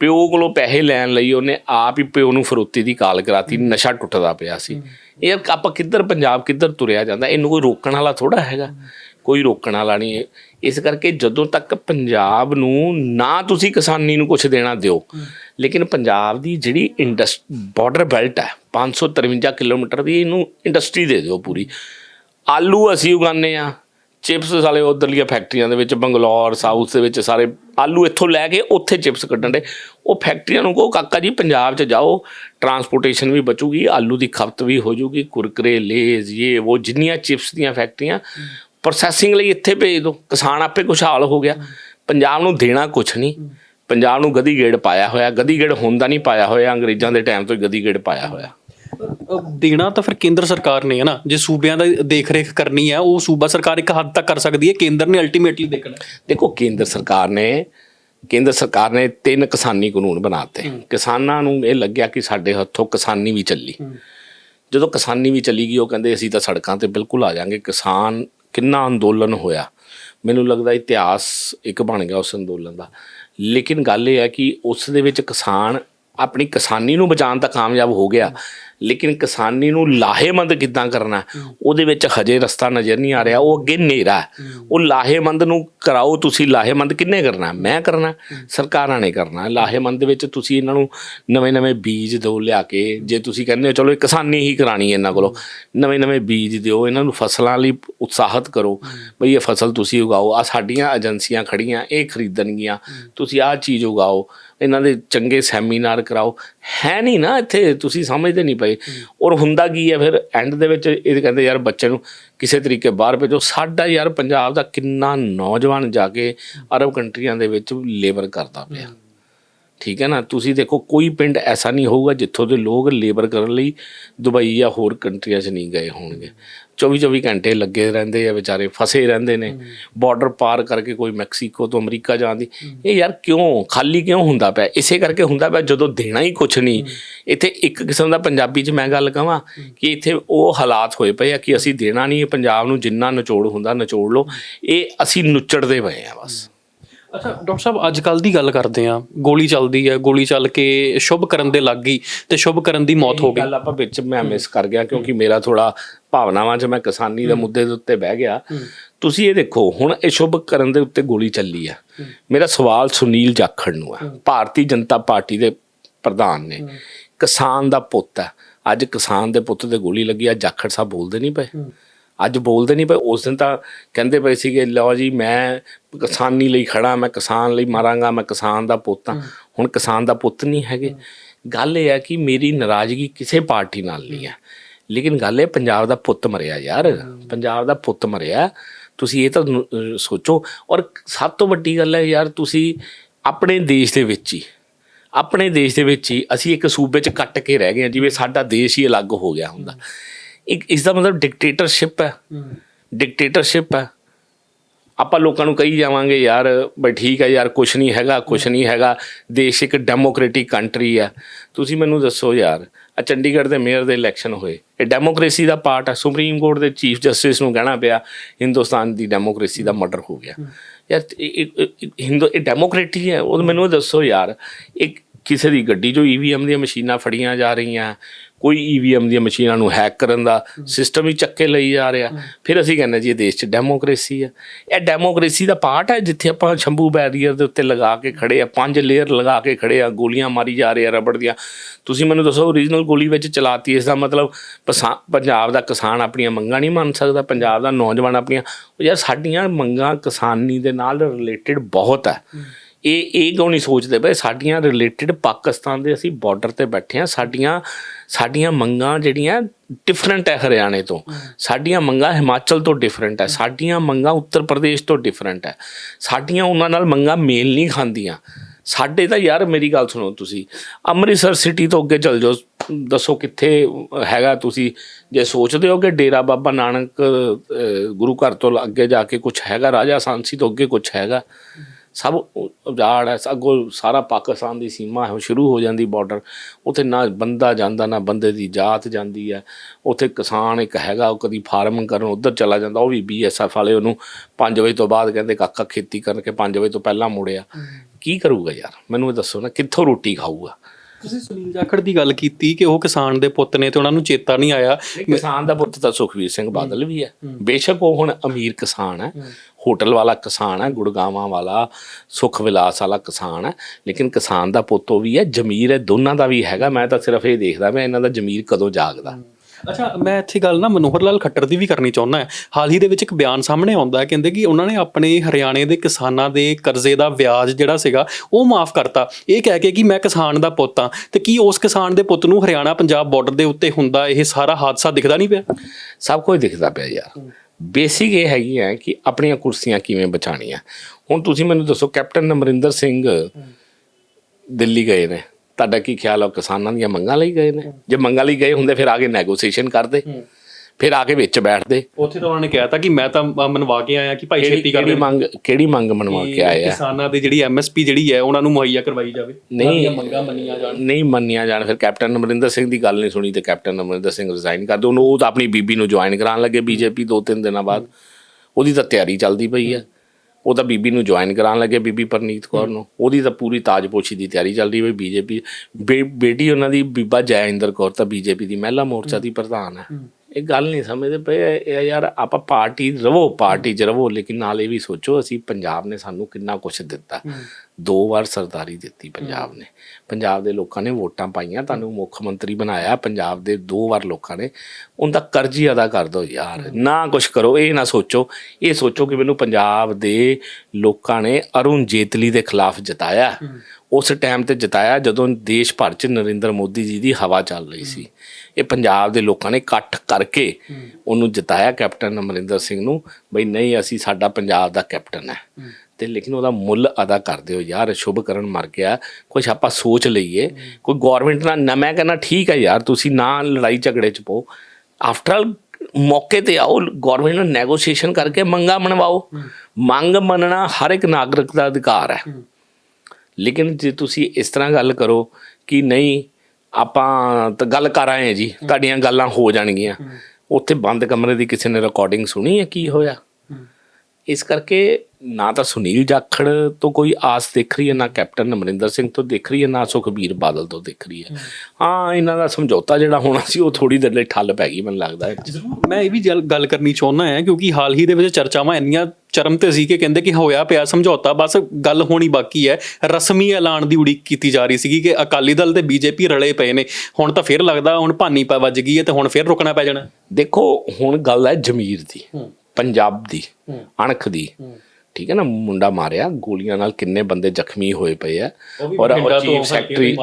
ਪਿਓ ਕੋਲੋਂ ਪੈਸੇ ਲੈਣ ਲਈ ਉਹਨੇ ਆਪ ਹੀ ਪਿਓ ਨੂੰ ਫਰੋਤੀ ਦੀ ਕਾਲ ਕਰਾਤੀ ਨਸ਼ਾ ਟੁੱਟਦਾ ਪਿਆ ਸੀ। ਇਹ ਆਪਾਂ ਕਿੱਧਰ ਪੰਜਾਬ ਕਿੱਧਰ ਤੁਰਿਆ ਜਾਂਦਾ? ਇਹਨੂੰ ਕੋਈ ਰੋਕਣ ਵਾਲਾ ਥੋੜਾ ਹੈਗਾ? ਕੋਈ ਰੋਕਣ ਵਾਲਾ ਨਹੀਂ। ਇਸ ਕਰਕੇ ਜਦੋਂ ਤੱਕ ਪੰਜਾਬ ਨੂੰ ਨਾ ਤੁਸੀਂ ਕਿਸਾਨੀ ਨੂੰ ਕੁਝ ਦੇਣਾ ਦਿਓ ਲੇਕਿਨ ਪੰਜਾਬ ਦੀ ਜਿਹੜੀ ਇੰਡਸ ਬਾਰਡਰ ਬੈਲਟ ਹੈ 553 ਕਿਲੋਮੀਟਰ ਦੀ ਇਹਨੂੰ ਇੰਡਸਟਰੀ ਦੇ ਦਿਓ ਪੂਰੀ। ਆਲੂ ਅਸੀਂ ਉਗਾਉਂਦੇ ਆ ਚਿਪਸ ਵਾਲੇ ਉਧਰਲੀਆਂ ਫੈਕਟਰੀਆਂ ਦੇ ਵਿੱਚ ਬੰਗਲੌਰ ਸਾਊਥ ਦੇ ਵਿੱਚ ਸਾਰੇ ਆਲੂ ਇੱਥੋਂ ਲੈ ਕੇ ਉੱਥੇ ਚਿਪਸ ਕੱਢਣ ਦੇ। ਉਹ ਫੈਕਟਰੀਆਂ ਨੂੰ ਕਹੋ ਕਾਕਾ ਜੀ ਪੰਜਾਬ 'ਚ ਜਾਓ ਟਰਾਂਸਪੋਰਟੇਸ਼ਨ ਵੀ ਬਚੂਗੀ ਆਲੂ ਦੀ ਖਪਤ ਵੀ ਹੋ ਜੂਗੀ ਕੁਰਕਰੇ ਲੇਜ਼ ਇਹ ਉਹ ਜਿੰਨੀਆਂ ਚਿਪਸ ਦੀਆਂ ਫੈਕਟਰੀਆਂ ਪ੍ਰੋਸੈਸਿੰਗ ਲਈ ਇੱਥੇ ਭੇਜ ਦਿਓ ਕਿਸਾਨ ਆਪੇ ਖੁਸ਼ਹਾਲ ਹੋ ਗਿਆ। ਪੰਜਾਬ ਨੂੰ ਦੇਣਾ ਕੁਛ ਨਹੀਂ। ਪੰਜਾਬ ਨੂੰ ਗਦੀ ਗੇੜ ਪਾਇਆ ਹੋਇਆ। ਗਦੀ ਗੇੜ ਹੁੰਦਾ ਨਹੀਂ ਪਾਇਆ ਹੋਇਆ। ਅੰਗਰੇਜ਼ਾਂ ਦੇ ਟਾਈਮ ਤੋਂ ਗਦੀ ਗੇੜ ਪਾਇਆ ਹੋਇਆ। ਦੇਣਾ ਤਾਂ ਫਿਰ ਕੇਂਦਰ ਸਰਕਾਰ ਨੇ ਹੈ ਨਾ? ਜੇ ਸੂਬਿਆਂ ਦਾ ਦੇਖ ਰੇਖ ਕਰਨੀ ਹੈ ਉਹ ਸੂਬਾ ਸਰਕਾਰ ਇੱਕ ਹੱਦ ਤੱਕ ਕਰ ਸਕਦੀ ਹੈ। ਕੇਂਦਰ ਨੇ ਅਲਟੀਮੇਟਲੀ ਦੇਖਣਾ। ਦੇਖੋ ਕੇਂਦਰ ਸਰਕਾਰ ਨੇ ਕੇਂਦਰ ਸਰਕਾਰ ਨੇ ਤਿੰਨ ਕਿਸਾਨੀ ਕਾਨੂੰਨ ਬਣਾਤੇ ਕਿਸਾਨਾਂ ਨੂੰ ਇਹ ਲੱਗਿਆ ਕਿ ਸਾਡੇ ਹੱਥੋਂ ਕਿਸਾਨੀ ਵੀ ਚੱਲੀ। ਜਦੋਂ ਕਿਸਾਨੀ ਵੀ ਚੱਲੀ ਗਈ ਉਹ ਕਹਿੰਦੇ ਅਸੀਂ ਤਾਂ ਸੜਕਾਂ ਤੇ ਬਿਲਕੁਲ ਆ ਜਾਾਂਗੇ। ਕਿਸਾਨ ਕਿੰਨਾ ਅੰਦੋਲਨ ਹੋਇਆ। ਮੈਨੂੰ ਲੱਗਦਾ ਇਤਿਹਾਸ ਇੱਕ ਬਣ ਗਿਆ ਉਸ ਅੰਦੋਲਨ ਦਾ। ਲੇਕਿਨ ਗੱਲ ਇਹ ਹੈ ਕਿ ਉਸ ਦੇ ਵਿੱਚ ਕਿਸਾਨ ਆਪਣੀ ਕਿਸਾਨੀ ਨੂੰ ਬਚਾਉਣ ਤਾਂ ਕਾਮਯਾਬ ਹੋ ਗਿਆ। ਲੇਕਿਨ ਕਿਸਾਨੀ ਨੂੰ ਲਾਹੇਮੰਦ ਕਿੱਦਾਂ ਕਰਨਾ? ਉਹਦੇ ਵਿੱਚ ਹਜੇ ਰਸਤਾ ਨਜ਼ਰ ਨਹੀਂ ਆ ਰਿਹਾ ਉਹ ਅੱਗੇ ਹਨੇਰਾ ਹੈ। ਉਹ ਲਾਹੇਮੰਦ ਨੂੰ ਕਰਾਓ ਤੁਸੀਂ ਲਾਹੇਮੰਦ ਕਿੰਨੇ ਕਰਨਾ? ਮੈਂ ਕਰਨਾ ਸਰਕਾਰਾਂ ਨੇ ਕਰਨਾ। ਲਾਹੇਮੰਦ ਦੇ ਵਿੱਚ ਤੁਸੀਂ ਇਹਨਾਂ ਨੂੰ ਨਵੇਂ ਨਵੇਂ ਬੀਜ ਦਿਓ ਲਿਆ ਕੇ। ਜੇ ਤੁਸੀਂ ਕਹਿੰਦੇ ਹੋ ਚਲੋ ਇਹ ਕਿਸਾਨੀ ਹੀ ਕਰਾਣੀ ਹੈ ਇਹਨਾਂ ਕੋਲੋਂ ਨਵੇਂ ਨਵੇਂ ਬੀਜ ਦਿਓ ਇਹਨਾਂ ਨੂੰ ਫਸਲਾਂ ਲਈ ਉਤਸ਼ਾਹਿਤ ਕਰੋ। ਬਈ ਇਹ ਫਸਲ ਤੁਸੀਂ ਉਗਾਓ ਆ ਸਾਡੀਆਂ ਏਜੰਸੀਆਂ ਖੜੀਆਂ ਇਹ ਖਰੀਦਣਗੀਆਂ ਤੁਸੀਂ ਆਹ ਚੀਜ਼ ਉਗਾਓ ਇਹਨਾਂ ਦੇ ਚੰਗੇ ਸੈਮੀਨਾਰ ਕਰਾਓ। ਹੈ ਨਹੀਂ ਨਾ ਇੱਥੇ ਤੁਸੀਂ ਸਮਝਦੇ ਨਹੀਂ ਪਏ ਔਰ ਹੁੰਦਾ ਕੀ ਹੈ ਫਿਰ ਐਂਡ ਦੇ ਵਿੱਚ ਇਹ ਕਹਿੰਦੇ ਯਾਰ ਬੱਚੇ ਨੂੰ ਕਿਸੇ ਤਰੀਕੇ ਬਾਹਰ ਭੇਜੋ। ਸਾਡਾ ਯਾਰ ਪੰਜਾਬ ਦਾ ਕਿੰਨਾ ਨੌਜਵਾਨ ਜਾ ਕੇ ਅਰਬ ਕੰਟਰੀਆਂ ਦੇ ਵਿੱਚ ਲੇਬਰ ਕਰਦਾ ਪਿਆ। ਠੀਕ ਹੈ ਨਾ? ਤੁਸੀਂ ਦੇਖੋ ਕੋਈ ਪਿੰਡ ਐਸਾ ਨਹੀਂ ਹੋਊਗਾ ਜਿੱਥੋਂ ਦੇ ਲੋਕ ਲੇਬਰ ਕਰਨ ਲਈ ਦੁਬਈ ਜਾਂ ਹੋਰ ਕੰਟਰੀਆਂ 'ਚ ਨਹੀਂ ਗਏ ਹੋਣਗੇ। 24 24 ਘੰਟੇ ਲੱਗੇ ਰਹਿੰਦੇ ਆ ਵਿਚਾਰੇ ਫਸੇ ਰਹਿੰਦੇ ਨੇ। ਬਾਰਡਰ ਪਾਰ ਕਰਕੇ ਕੋਈ ਮੈਕਸੀਕੋ ਤੋਂ ਅਮਰੀਕਾ ਜਾਂਦੀ ਇਹ ਯਾਰ ਕਿਉਂ? ਖਾਲੀ ਕਿਉਂ ਹੁੰਦਾ ਪਿਆ? ਇਸੇ ਕਰਕੇ ਹੁੰਦਾ ਪਿਆ ਜਦੋਂ ਦੇਣਾ ਹੀ ਕੁਛ ਨਹੀਂ। ਇੱਥੇ ਇੱਕ ਕਿਸਮ ਦਾ ਪੰਜਾਬੀ 'ਚ ਮੈਂ ਗੱਲ ਕਹਾਂ ਕਿ ਇੱਥੇ ਉਹ ਹਾਲਾਤ ਹੋਏ ਪਏ ਆ ਕਿ ਅਸੀਂ ਦੇਣਾ ਨਹੀਂ ਪੰਜਾਬ ਨੂੰ ਜਿੰਨਾ ਨਿਚੋੜ ਹੁੰਦਾ ਨਿਚੋੜ ਲਓ। ਇਹ ਅਸੀਂ ਨੁੱਚੜਦੇ ਪਏ ਆ ਬਸ। ਅੱਛਾ ਡਾਕਟਰ ਸਾਹਿਬ ਅੱਜ ਕੱਲ ਦੀ ਗੱਲ ਕਰਦੇ ਆ ਗੋਲੀ ਚੱਲਦੀ ਹੈ ਗੋਲੀ ਚੱਲ ਕੇ ਸ਼ੁਭ ਕਰਨ ਦੇ ਲੱਗ ਗਈ ਤੇ ਸ਼ੁਭ ਕਰਨ ਦੀ ਮੌਤ ਹੋ ਗਈ। ਗੱਲ ਆਪਾਂ ਵਿੱਚ ਮੈਂ ਮਿਸ ਕਰ ਗਿਆ ਕਿਉਂਕਿ ਮੇਰਾ ਥੋੜਾ ਭਾਵਨਾਵਾਂ 'ਚ ਮੈਂ ਕਿਸਾਨੀ ਦੇ ਮੁੱਦੇ ਦੇ ਉੱਤੇ ਬਹਿ ਗਿਆ। ਤੁਸੀਂ ਇਹ ਦੇਖੋ ਹੁਣ ਇਹ ਸ਼ੁਭ ਕਰਨ ਦੇ ਉੱਤੇ ਗੋਲੀ ਚੱਲੀ ਆ। ਮੇਰਾ ਸਵਾਲ ਸੁਨੀਲ ਜਾਖੜ ਨੂੰ ਆ। ਭਾਰਤੀ ਜਨਤਾ ਪਾਰਟੀ ਦੇ ਪ੍ਰਧਾਨ ਨੇ। ਕਿਸਾਨ ਦਾ ਪੁੱਤ ਹੈ ਅੱਜ ਕਿਸਾਨ ਦੇ ਪੁੱਤ ਤੇ ਗੋਲੀ ਲੱਗੀ ਆ ਜਾਖੜ ਸਾਹਿਬ ਬੋਲਦੇ ਨਹੀਂ ਪਏ। ਅੱਜ ਬੋਲਦੇ ਨਹੀਂ ਪਏ ਉਸ ਦਿਨ ਤਾਂ ਕਹਿੰਦੇ ਪਏ ਸੀਗੇ ਲਓ ਜੀ ਮੈਂ ਕਿਸਾਨੀ ਲਈ ਖੜਾ ਮੈਂ ਕਿਸਾਨ ਲਈ ਮਰਾਂਗਾ ਮੈਂ ਕਿਸਾਨ ਦਾ ਪੁੱਤ ਹਾਂ। ਹੁਣ ਕਿਸਾਨ ਦਾ ਪੁੱਤ ਨਹੀਂ ਹੈਗੇ। ਗੱਲ ਇਹ ਹੈ ਕਿ ਮੇਰੀ ਨਾਰਾਜ਼ਗੀ ਕਿਸੇ ਪਾਰਟੀ ਨਾਲ ਨਹੀਂ ਹੈ। ਲੇਕਿਨ ਗੱਲ ਇਹ ਪੰਜਾਬ ਦਾ ਪੁੱਤ ਮਰਿਆ ਯਾਰ। ਪੰਜਾਬ ਦਾ ਪੁੱਤ ਮਰਿਆ। ਤੁਸੀਂ ਇਹ ਤਾਂ ਸੋਚੋ। ਔਰ ਸਭ ਤੋਂ ਵੱਡੀ ਗੱਲ ਹੈ ਯਾਰ ਤੁਸੀਂ ਆਪਣੇ ਦੇਸ਼ ਦੇ ਵਿੱਚ ਹੀ ਆਪਣੇ ਦੇਸ਼ ਦੇ ਵਿੱਚ ਹੀ ਅਸੀਂ ਇੱਕ ਸੂਬੇ 'ਚ ਕੱਟ ਕੇ ਰਹਿ ਗਏ ਜਿਵੇਂ ਸਾਡਾ ਦੇਸ਼ ਹੀ ਅਲੱਗ ਹੋ ਗਿਆ ਹੁੰਦਾ। ਇੱਕ ਇਸ ਦਾ ਮਤਲਬ ਡਿਕਟੇਟਰਸ਼ਿਪ ਹੈ। ਡਿਕਟੇਟਰਸ਼ਿਪ ਹੈ। ਆਪਾਂ ਲੋਕਾਂ ਨੂੰ ਕਹੀ ਜਾਵਾਂਗੇ ਯਾਰ ਬਈ ਠੀਕ ਹੈ ਯਾਰ ਕੁਛ ਨਹੀਂ ਹੈਗਾ ਕੁਛ ਨਹੀਂ ਹੈਗਾ। ਦੇਸ਼ ਇੱਕ ਡੈਮੋਕ੍ਰੈਟਿਕ ਕੰਟਰੀ ਹੈ। ਤੁਸੀਂ ਮੈਨੂੰ ਦੱਸੋ ਯਾਰ ਆ ਚੰਡੀਗੜ੍ਹ ਦੇ ਮੇਅਰ ਦੇ ਇਲੈਕਸ਼ਨ ਹੋਏ। ਇਹ ਡੈਮੋਕ੍ਰੇਸੀ ਦਾ ਪਾਰਟ ਹੈ। ਸੁਪਰੀਮ ਕੋਰਟ ਦੇ ਚੀਫ ਜਸਟਿਸ ਨੂੰ ਕਹਿਣਾ ਪਿਆ ਹਿੰਦੁਸਤਾਨ ਦੀ ਡੈਮੋਕ੍ਰੇਸੀ ਦਾ ਮਰਡਰ ਹੋ ਗਿਆ। ਯਾਰ ਹਿੰਦੂ ਇਹ ਡੈਮੋਕ੍ਰੇਟੀ ਹੈ। ਉਹ ਮੈਨੂੰ ਦੱਸੋ ਯਾਰ ਇੱਕ ਕਿਸੇ ਦੀ ਗੱਡੀ ਜੋ ਈਵੀਐਮ ਦੀਆਂ ਮਸ਼ੀਨਾਂ ਫੜੀਆਂ ਜਾ ਰਹੀਆਂ ਕੋਈ ਈਵੀਐਮ ਦੀਆਂ ਮਸ਼ੀਨਾਂ ਨੂੰ ਹੈਕ ਕਰਨ ਦਾ ਸਿਸਟਮ ਹੀ ਚੱਕੇ ਲਈ ਜਾ ਰਿਹਾ। ਫਿਰ ਅਸੀਂ ਕਹਿੰਦੇ ਜੀ ਇਹ ਦੇਸ਼ 'ਚ ਡੈਮੋਕ੍ਰੇਸੀ ਹੈ ਇਹ ਡੈਮੋਕ੍ਰੇਸੀ ਦਾ ਪਾਰਟ ਹੈ ਜਿੱਥੇ ਆਪਾਂ ਸ਼ੰਭੂ ਬੈਰੀਅਰ ਦੇ ਉੱਤੇ ਲਗਾ ਕੇ ਖੜੇ ਆ ਪੰਜ ਲੇਅਰ ਲਗਾ ਕੇ ਖੜੇ ਆ ਗੋਲੀਆਂ ਮਾਰੀ ਜਾ ਰਹੇ ਆ ਰਬੜ ਦੀਆਂ। ਤੁਸੀਂ ਮੈਨੂੰ ਦੱਸੋ ਓਰੀਜਨਲ ਗੋਲੀ ਵਿੱਚ ਚਲਾਤੀ ਇਸ ਦਾ ਮਤਲਬ ਪੰਜਾਬ ਦਾ ਕਿਸਾਨ ਆਪਣੀਆਂ ਮੰਗਾਂ ਨਹੀਂ ਮੰਨ ਸਕਦਾ ਪੰਜਾਬ ਦਾ ਨੌਜਵਾਨ ਆਪਣੀਆਂ। ਯਾਰ ਸਾਡੀਆਂ ਮੰਗਾਂ ਕਿਸਾਨੀ ਦੇ ਨਾਲ ਰਿਲੇਟਡ ਬਹੁਤ ਹੈ। ਇਹ ਇਹ ਕਿਉਂ ਨਹੀਂ ਸੋਚਦੇ ਬਈ ਸਾਡੀਆਂ ਰਿਲੇਟਡ ਪਾਕਿਸਤਾਨ ਦੇ ਅਸੀਂ ਬਾਰਡਰ ਤੇ ਬੈਠੇ ਆ ਸਾਡੀਆਂ ਸਾਡੀਆਂ ਮੰਗਾਂ ਜਿਹੜੀਆਂ ਡਿਫਰੈਂਟ ਹੈ ਹਰਿਆਣੇ ਤੋਂ। ਸਾਡੀਆਂ ਮੰਗਾਂ ਹਿਮਾਚਲ ਤੋਂ ਡਿਫਰੈਂਟ ਹੈ। ਸਾਡੀਆਂ ਮੰਗਾਂ ਉੱਤਰ ਪ੍ਰਦੇਸ਼ ਤੋਂ ਡਿਫਰੈਂਟ ਹੈ। ਸਾਡੀਆਂ ਉਹਨਾਂ ਨਾਲ ਮੰਗਾਂ ਮੇਲ ਨਹੀਂ ਖਾਂਦੀਆਂ। ਸਾਡੇ ਤਾਂ ਯਾਰ ਮੇਰੀ ਗੱਲ ਸੁਣੋ ਤੁਸੀਂ। ਅੰਮ੍ਰਿਤਸਰ ਸਿਟੀ ਤੋਂ ਅੱਗੇ ਚੱਲ ਜਾਓ। ਦੱਸੋ ਕਿੱਥੇ ਹੈਗਾ ਤੁਸੀਂ? ਜੇ ਸੋਚਦੇ ਹੋ ਕਿ ਡੇਰਾ ਬਾਬਾ ਨਾਨਕ ਗੁਰੂ ਘਰ ਤੋਂ ਅੱਗੇ ਜਾ ਕੇ ਕੁਝ ਹੈਗਾ ਰਾਜਾ ਸਾਂਸੀ ਤੋਂ ਅੱਗੇ ਕੁਝ ਹੈਗਾ। ਸਭ ਉਜਾੜ ਹੈ ਅੱਗੋਂ ਸਾਰਾ ਪਾਕਿਸਤਾਨ ਦੀ ਸੀਮਾ ਹੈ ਸ਼ੁਰੂ ਹੋ ਜਾਂਦੀ ਬਾਰਡਰ ਉੱਥੇ ਨਾ ਬੰਦਾ ਜਾਂਦਾ ਨਾ ਬੰਦੇ ਦੀ ਜਾਤ ਜਾਂਦੀ ਹੈ। ਉੱਥੇ ਕਿਸਾਨ ਇੱਕ ਹੈਗਾ ਉਹ ਕਦੀ ਫਾਰਮਿੰਗ ਕਰਨ ਉਧਰ ਚਲਾ ਜਾਂਦਾ ਉਹ ਵੀ ਬੀਐਸਐਫ ਵਾਲੇ ਉਹਨੂੰ 5 ਵਜੇ ਤੋਂ ਬਾਅਦ ਕਹਿੰਦੇ ਕਾਕਾ ਖੇਤੀ ਕਰਕੇ 5 ਵਜੇ ਤੋਂ ਪਹਿਲਾਂ ਮੁੜਿਆ ਕੀ ਕਰੂਗਾ ਯਾਰ? ਮੈਨੂੰ ਇਹ ਦੱਸੋ ਨਾ ਕਿੱਥੋਂ ਰੋਟੀ ਖਾਊਗਾ? ਤੁਸੀਂ ਸੁਨੀਲ ਜਾਖੜ ਦੀ ਗੱਲ ਕੀਤੀ ਕਿ ਉਹ ਕਿਸਾਨ ਦੇ ਪੁੱਤ ਨੇ ਤੇ ਉਹਨਾਂ ਨੂੰ ਚੇਤਾ ਨਹੀਂ ਆਇਆ। ਕਿਸਾਨ ਦਾ ਪੁੱਤ ਤਾਂ ਸੁਖਵੀਰ ਸਿੰਘ ਬਾਦਲ ਵੀ ਹੈ। ਬੇਸ਼ੱਕ ਉਹ ਹੁਣ ਅਮੀਰ ਕਿਸਾਨ ਹੈ। ਹੋਟਲ ਵਾਲਾ ਕਿਸਾਨ ਹੈ ਗੁੜਗਾਵਾਂ ਵਾਲਾ ਸੁਖ ਵਿਲਾਸ ਵਾਲਾ ਕਿਸਾਨ ਹੈ। ਲੇਕਿਨ ਕਿਸਾਨ ਦਾ ਪੁੱਤ ਉਹ ਵੀ ਹੈ ਜ਼ਮੀਰ ਹੈ ਦੋਨਾਂ ਦਾ ਵੀ ਹੈਗਾ। ਮੈਂ ਤਾਂ ਸਿਰਫ ਇਹ ਦੇਖਦਾ ਮੈਂ ਇਹਨਾਂ ਦਾ ਜ਼ਮੀਰ ਕਦੋਂ ਜਾਗਦਾ। ਅੱਛਾ ਮੈਂ ਇੱਥੇ ਗੱਲ ਨਾ ਮਨੋਹਰ ਲਾਲ ਖੱਟਰ ਦੀ ਵੀ ਕਰਨੀ ਚਾਹੁੰਦਾ ਹਾਂ। ਹਾਲ ਹੀ ਦੇ ਵਿੱਚ ਇੱਕ ਬਿਆਨ ਸਾਹਮਣੇ ਆਉਂਦਾ ਹੈ ਕਹਿੰਦੇ ਕਿ ਉਹਨਾਂ ਨੇ ਆਪਣੇ ਹਰਿਆਣੇ ਦੇ ਕਿਸਾਨਾਂ ਦੇ ਕਰਜ਼ੇ ਦਾ ਵਿਆਜ ਜਿਹੜਾ ਸੀਗਾ ਉਹ ਮਾਫ ਕਰਤਾ। ਇਹ ਕਹਿ ਕੇ ਕਿ ਮੈਂ ਕਿਸਾਨ ਦਾ ਪੁੱਤ ਹਾਂ ਤੇ ਕੀ ਉਸ ਕਿਸਾਨ ਦੇ ਪੁੱਤ ਨੂੰ ਹਰਿਆਣਾ ਪੰਜਾਬ ਬਾਰਡਰ ਦੇ ਉੱਤੇ ਹੁੰਦਾ ਇਹ ਸਾਰਾ ਹਾਦਸਾ ਦਿਖਦਾ ਨਹੀਂ ਪਿਆ? ਸਭ ਕੁਝ ਦਿਖਦਾ ਪਿਆ ਯਾਰ। ਬੇਸਿਕ ਇਹ ਹੈਗੀ ਹੈ ਕਿ ਆਪਣੀਆਂ ਕੁਰਸੀਆਂ ਕਿਵੇਂ ਬਚਾਣੀਆਂ ਹੁਣ ਤੁਸੀਂ ਮੈਨੂੰ ਦੱਸੋ, ਕੈਪਟਨ ਅਮਰਿੰਦਰ ਸਿੰਘ ਦਿੱਲੀ ਗਏ ਨੇ। ਤੁਹਾਡਾ ਕੀ ਖਿਆਲ ਹੈ ਉਹ ਕਿਸਾਨਾਂ ਦੀਆਂ ਮੰਗਾਂ ਲਈ ਗਏ ਨੇ? ਜੇ ਮੰਗਾਂ ਲਈ ਗਏ ਹੁੰਦੇ, ਫਿਰ ਆ ਕੇ ਨੈਗੋਸੀਏਸ਼ਨ ਕਰਦੇ। ਫਿਰ ਆ ਕੇ ਵਿੱਚ ਬੈਠਦੇ। ਉੱਥੇ ਤਾਂ ਉਹਨਾਂ ਨੇ ਕਿਹਾ ਤਾਂ ਕਿ ਮੈਂ ਤਾਂ ਮਨਵਾ ਕੇ ਆਇਆ ਕਿ ਭਾਈ ਛੇਤੀ ਕਰ ਕਿਹੜੀ ਮੰਗ ਕਿਹੜੀ ਮੰਗ ਮਨਵਾ ਕੇ ਆਏ ਆ ਕਿਸਾਨਾਂ ਦੀ ਜਿਹੜੀ ਐਮਐਸਪੀ ਜਿਹੜੀ ਹੈ ਉਹਨਾਂ ਨੂੰ ਮੁਹੱਈਆ ਕਰਵਾਈ ਜਾਵੇ। ਨਹੀਂ। ਮੰਗਾਂ ਮੰਨੀਆਂ ਜਾਣ। ਨਹੀਂ ਮੰਨਿਆ ਜਾਣ ਫਿਰ ਕੈਪਟਨ ਅਮਰਿੰਦਰ ਸਿੰਘ ਦੀ ਗੱਲ ਨਹੀਂ ਸੁਣੀ ਤੇ ਕੈਪਟਨ ਅਮਰਿੰਦਰ ਸਿੰਘ ਰਿਜ਼ਾਈਨ ਕਰ ਉਹਨੂੰ ਉਹ ਤਾਂ ਆਪਣੀ ਬੀਬੀ ਨੂੰ ਜੁਆਇਨ ਕਰਾਉਣ ਲੱਗੇ ਬੀਜੇਪੀ ਦੋ ਤਿੰਨ ਦਿਨਾਂ ਬਾਅਦ। ਉਹਦੀ ਤਾਂ ਤਿਆਰੀ ਚੱਲਦੀ ਪਈ ਹੈ। ਉਹ ਤਾਂ ਬੀਬੀ ਨੂੰ ਜੁਆਇਨ ਕਰਾਉਣ ਲੱਗੇ ਬੀਬੀ ਪਰਨੀਤ ਕੌਰ ਨੂੰ। ਉਹਦੀ ਤਾਂ ਪੂਰੀ ਤਾਜਪੋਸ਼ੀ ਦੀ ਤਿਆਰੀ ਚੱਲ ਰਹੀ ਹੈ ਬੀਜੇਪੀ ਬੇਟੀ ਉਹਨਾਂ ਦੀ ਬੀਬਾ ਜੈਇੰਦਰ ਕੌਰ ਤਾਂ ਬੀਜੇਪੀ ਦੀ ਮਹਿਲਾ ਮੋਰਚਾ ਦੀ ਪ੍ਰਧਾਨ ਹੈ। ਇਹ ਗੱਲ ਨਹੀਂ ਸਮਝਦੇ ਪਏ, ਇਹ ਯਾਰ ਆਪਾਂ ਪਾਰਟੀ ਰਵੋ, ਪਾਰਟੀ 'ਚ ਰਵੋ, ਲੇਕਿਨ ਨਾਲ ਇਹ ਵੀ ਸੋਚੋ ਅਸੀਂ ਪੰਜਾਬ ਨੇ ਸਾਨੂੰ ਕਿੰਨਾ ਕੁਝ ਦਿੱਤਾ। ਦੋ ਵਾਰ ਸਰਦਾਰੀ ਦਿੱਤੀ ਪੰਜਾਬ ਨੇ। ਪੰਜਾਬ ਦੇ ਲੋਕਾਂ ਨੇ ਵੋਟਾਂ ਪਾਈਆਂ ਤੁਹਾਨੂੰ ਮੁੱਖ ਮੰਤਰੀ ਬਣਾਇਆ ਪੰਜਾਬ ਦੇ ਦੋ ਵਾਰ ਲੋਕਾਂ ਨੇ ਉਹਦਾ ਕਰਜ਼ ਹੀ ਅਦਾ ਕਰ ਦਿਓ ਯਾਰ। ਨਾ ਕੁਝ ਕਰੋ ਇਹ ਨਾ ਸੋਚੋ। ਇਹ ਸੋਚੋ ਕਿ ਮੈਨੂੰ ਪੰਜਾਬ ਦੇ ਲੋਕਾਂ ਨੇ ਅਰੁਣ ਜੇਤਲੀ ਦੇ ਖਿਲਾਫ ਜਿਤਾਇਆ। ਉਸ ਟਾਈਮ ਤੇ ਜਿਤਾਇਆ ਜਦੋਂ ਦੇਸ਼ ਭਰ 'ਚ ਨਰਿੰਦਰ ਮੋਦੀ ਜੀ ਦੀ ਹਵਾ ਚੱਲ ਰਹੀ ਸੀ। ਇਹ ਪੰਜਾਬ ਦੇ ਲੋਕਾਂ ਨੇ ਇਕੱਠ ਕਰਕੇ ਉਹਨੂੰ ਜਿਤਾਇਆ ਕੈਪਟਨ ਅਮਰਿੰਦਰ ਸਿੰਘ ਨੂੰ ਬਈ ਨਹੀਂ ਅਸੀਂ ਸਾਡਾ ਪੰਜਾਬ ਦਾ ਕੈਪਟਨ ਹੈ। ਤੇ ਲੇਕਿਨ ਉਹਦਾ ਮੁੱਲ ਅਦਾ ਕਰ ਦਿਓ ਯਾਰ ਸ਼ੁਭਕਰਨ ਮਰ ਗਿਆ ਕੁਝ ਆਪਾਂ ਸੋਚ ਲਈਏ। ਕੋਈ ਗਵਰਨਮੈਂਟ ਨਾਲ ਨਾ ਮੈਂ ਕਹਿੰਦਾ ਠੀਕ ਹੈ ਯਾਰ ਤੁਸੀਂ ਨਾ ਲੜਾਈ ਝਗੜੇ ਚ ਪੋ ਆਫਟਰ ਆਲ ਮੌਕੇ ਤੇ ਆਓ ਗਵਰਨਮੈਂਟ ਨਾਲ ਨੈਗੋਸੀਏਸ਼ਨ ਕਰਕੇ ਮੰਗਾ ਮਨਵਾਓ। ਮੰਗ ਮੰਨਣਾ ਹਰ ਇੱਕ ਨਾਗਰਿਕ ਦਾ ਅਧਿਕਾਰ ਹੈ। ਲੇਕਿਨ ਜੇ ਤੁਸੀਂ ਇਸ ਤਰ੍ਹਾਂ ਗੱਲ ਕਰੋ ਕਿ ਨਹੀਂ ਆਪਾਂ ਤਾਂ ਗੱਲ ਕਰ ਆਏ ਹਾਂ ਜੀ ਤੁਹਾਡੀਆਂ ਗੱਲਾਂ ਹੋ ਜਾਣਗੀਆਂ। ਉੱਥੇ ਬੰਦ ਕਮਰੇ ਦੀ ਕਿਸੇ ਨੇ ਰਿਕਾਰਡਿੰਗ ਸੁਣੀ ਹੈ? ਕੀ ਹੋਇਆ? ਇਸ ਕਰਕੇ ਨਾ ਤਾਂ ਸੁਨੀਲ ਜਾਖੜ ਤੋਂ ਕੋਈ ਆਸ ਦਿਖ ਰਹੀ ਹੈ ਨਾ ਕੈਪਟਨ ਅਮਰਿੰਦਰ ਸਿੰਘ ਤੋਂ ਦਿਖ ਰਹੀ ਹੈ ਨਾ ਸੁਖਬੀਰ ਬਾਦਲ ਤੋਂ ਦਿਖ ਰਹੀ ਹੈ। ਹਾਂ। ਇਹਨਾਂ ਦਾ ਸਮਝੌਤਾ ਜਿਹੜਾ ਹੋਣਾ ਸੀ ਉਹ ਥੋੜੀ ਦੇਰ ਲਈ ਠੱਲ ਪੈ ਗਈ ਮੈਨੂੰ ਲੱਗਦਾ ਹੈ। ਮੈਂ ਇਹ ਵੀ ਗੱਲ ਕਰਨੀ ਚਾਹੁੰਦਾ ਹਾਂ ਕਿਉਂਕਿ ਹਾਲ ਹੀ ਦੇ ਵਿੱਚ ਚਰਚਾਵਾਂ ਇੰਨੀਆਂ ਚਰਮ ਤੇ ਸੀ ਕਿ ਕਹਿੰਦੇ ਕਿ ਹੋਇਆ ਪਿਆ ਸਮਝੌਤਾ ਬਸ ਗੱਲ ਹੋਣੀ ਬਾਕੀ ਹੈ। ਰਸਮੀ ਐਲਾਨ ਦੀ ਉਡੀਕ ਕੀਤੀ ਜਾ ਰਹੀ ਸੀਗੀ ਕਿ ਅਕਾਲੀ ਦਲ ਤੇ ਬੀਜੇਪੀ ਰਲੇ ਪਏ ਨੇ। ਹੁਣ ਤਾਂ ਫਿਰ ਲੱਗਦਾ ਹੁਣ ਭਾਨੀ ਪਾ ਵੱਜ ਗਈ ਹੈ ਤੇ ਹੁਣ ਫਿਰ ਰੁਕਣਾ ਪੈ ਜਾਣਾ। ਦੇਖੋ ਹੁਣ ਗੱਲ ਹੈ ਜ਼ਮੀਰ ਦੀ। ਪੰਜਾਬ ਦੀ ਅਣਖ ਦੀ। ਠੀਕ ਹੈ ਨਾ ਮੁੰਡਾ ਮਾਰਿਆ ਗੋਲੀਆਂ ਨਾਲ ਕਿੰਨੇ ਬੰਦੇ ਜ਼ਖਮੀ ਹੋਏ ਪਏ ਆ। ਔਰ ਚੀਫ ਸੈਕਟਰੀ।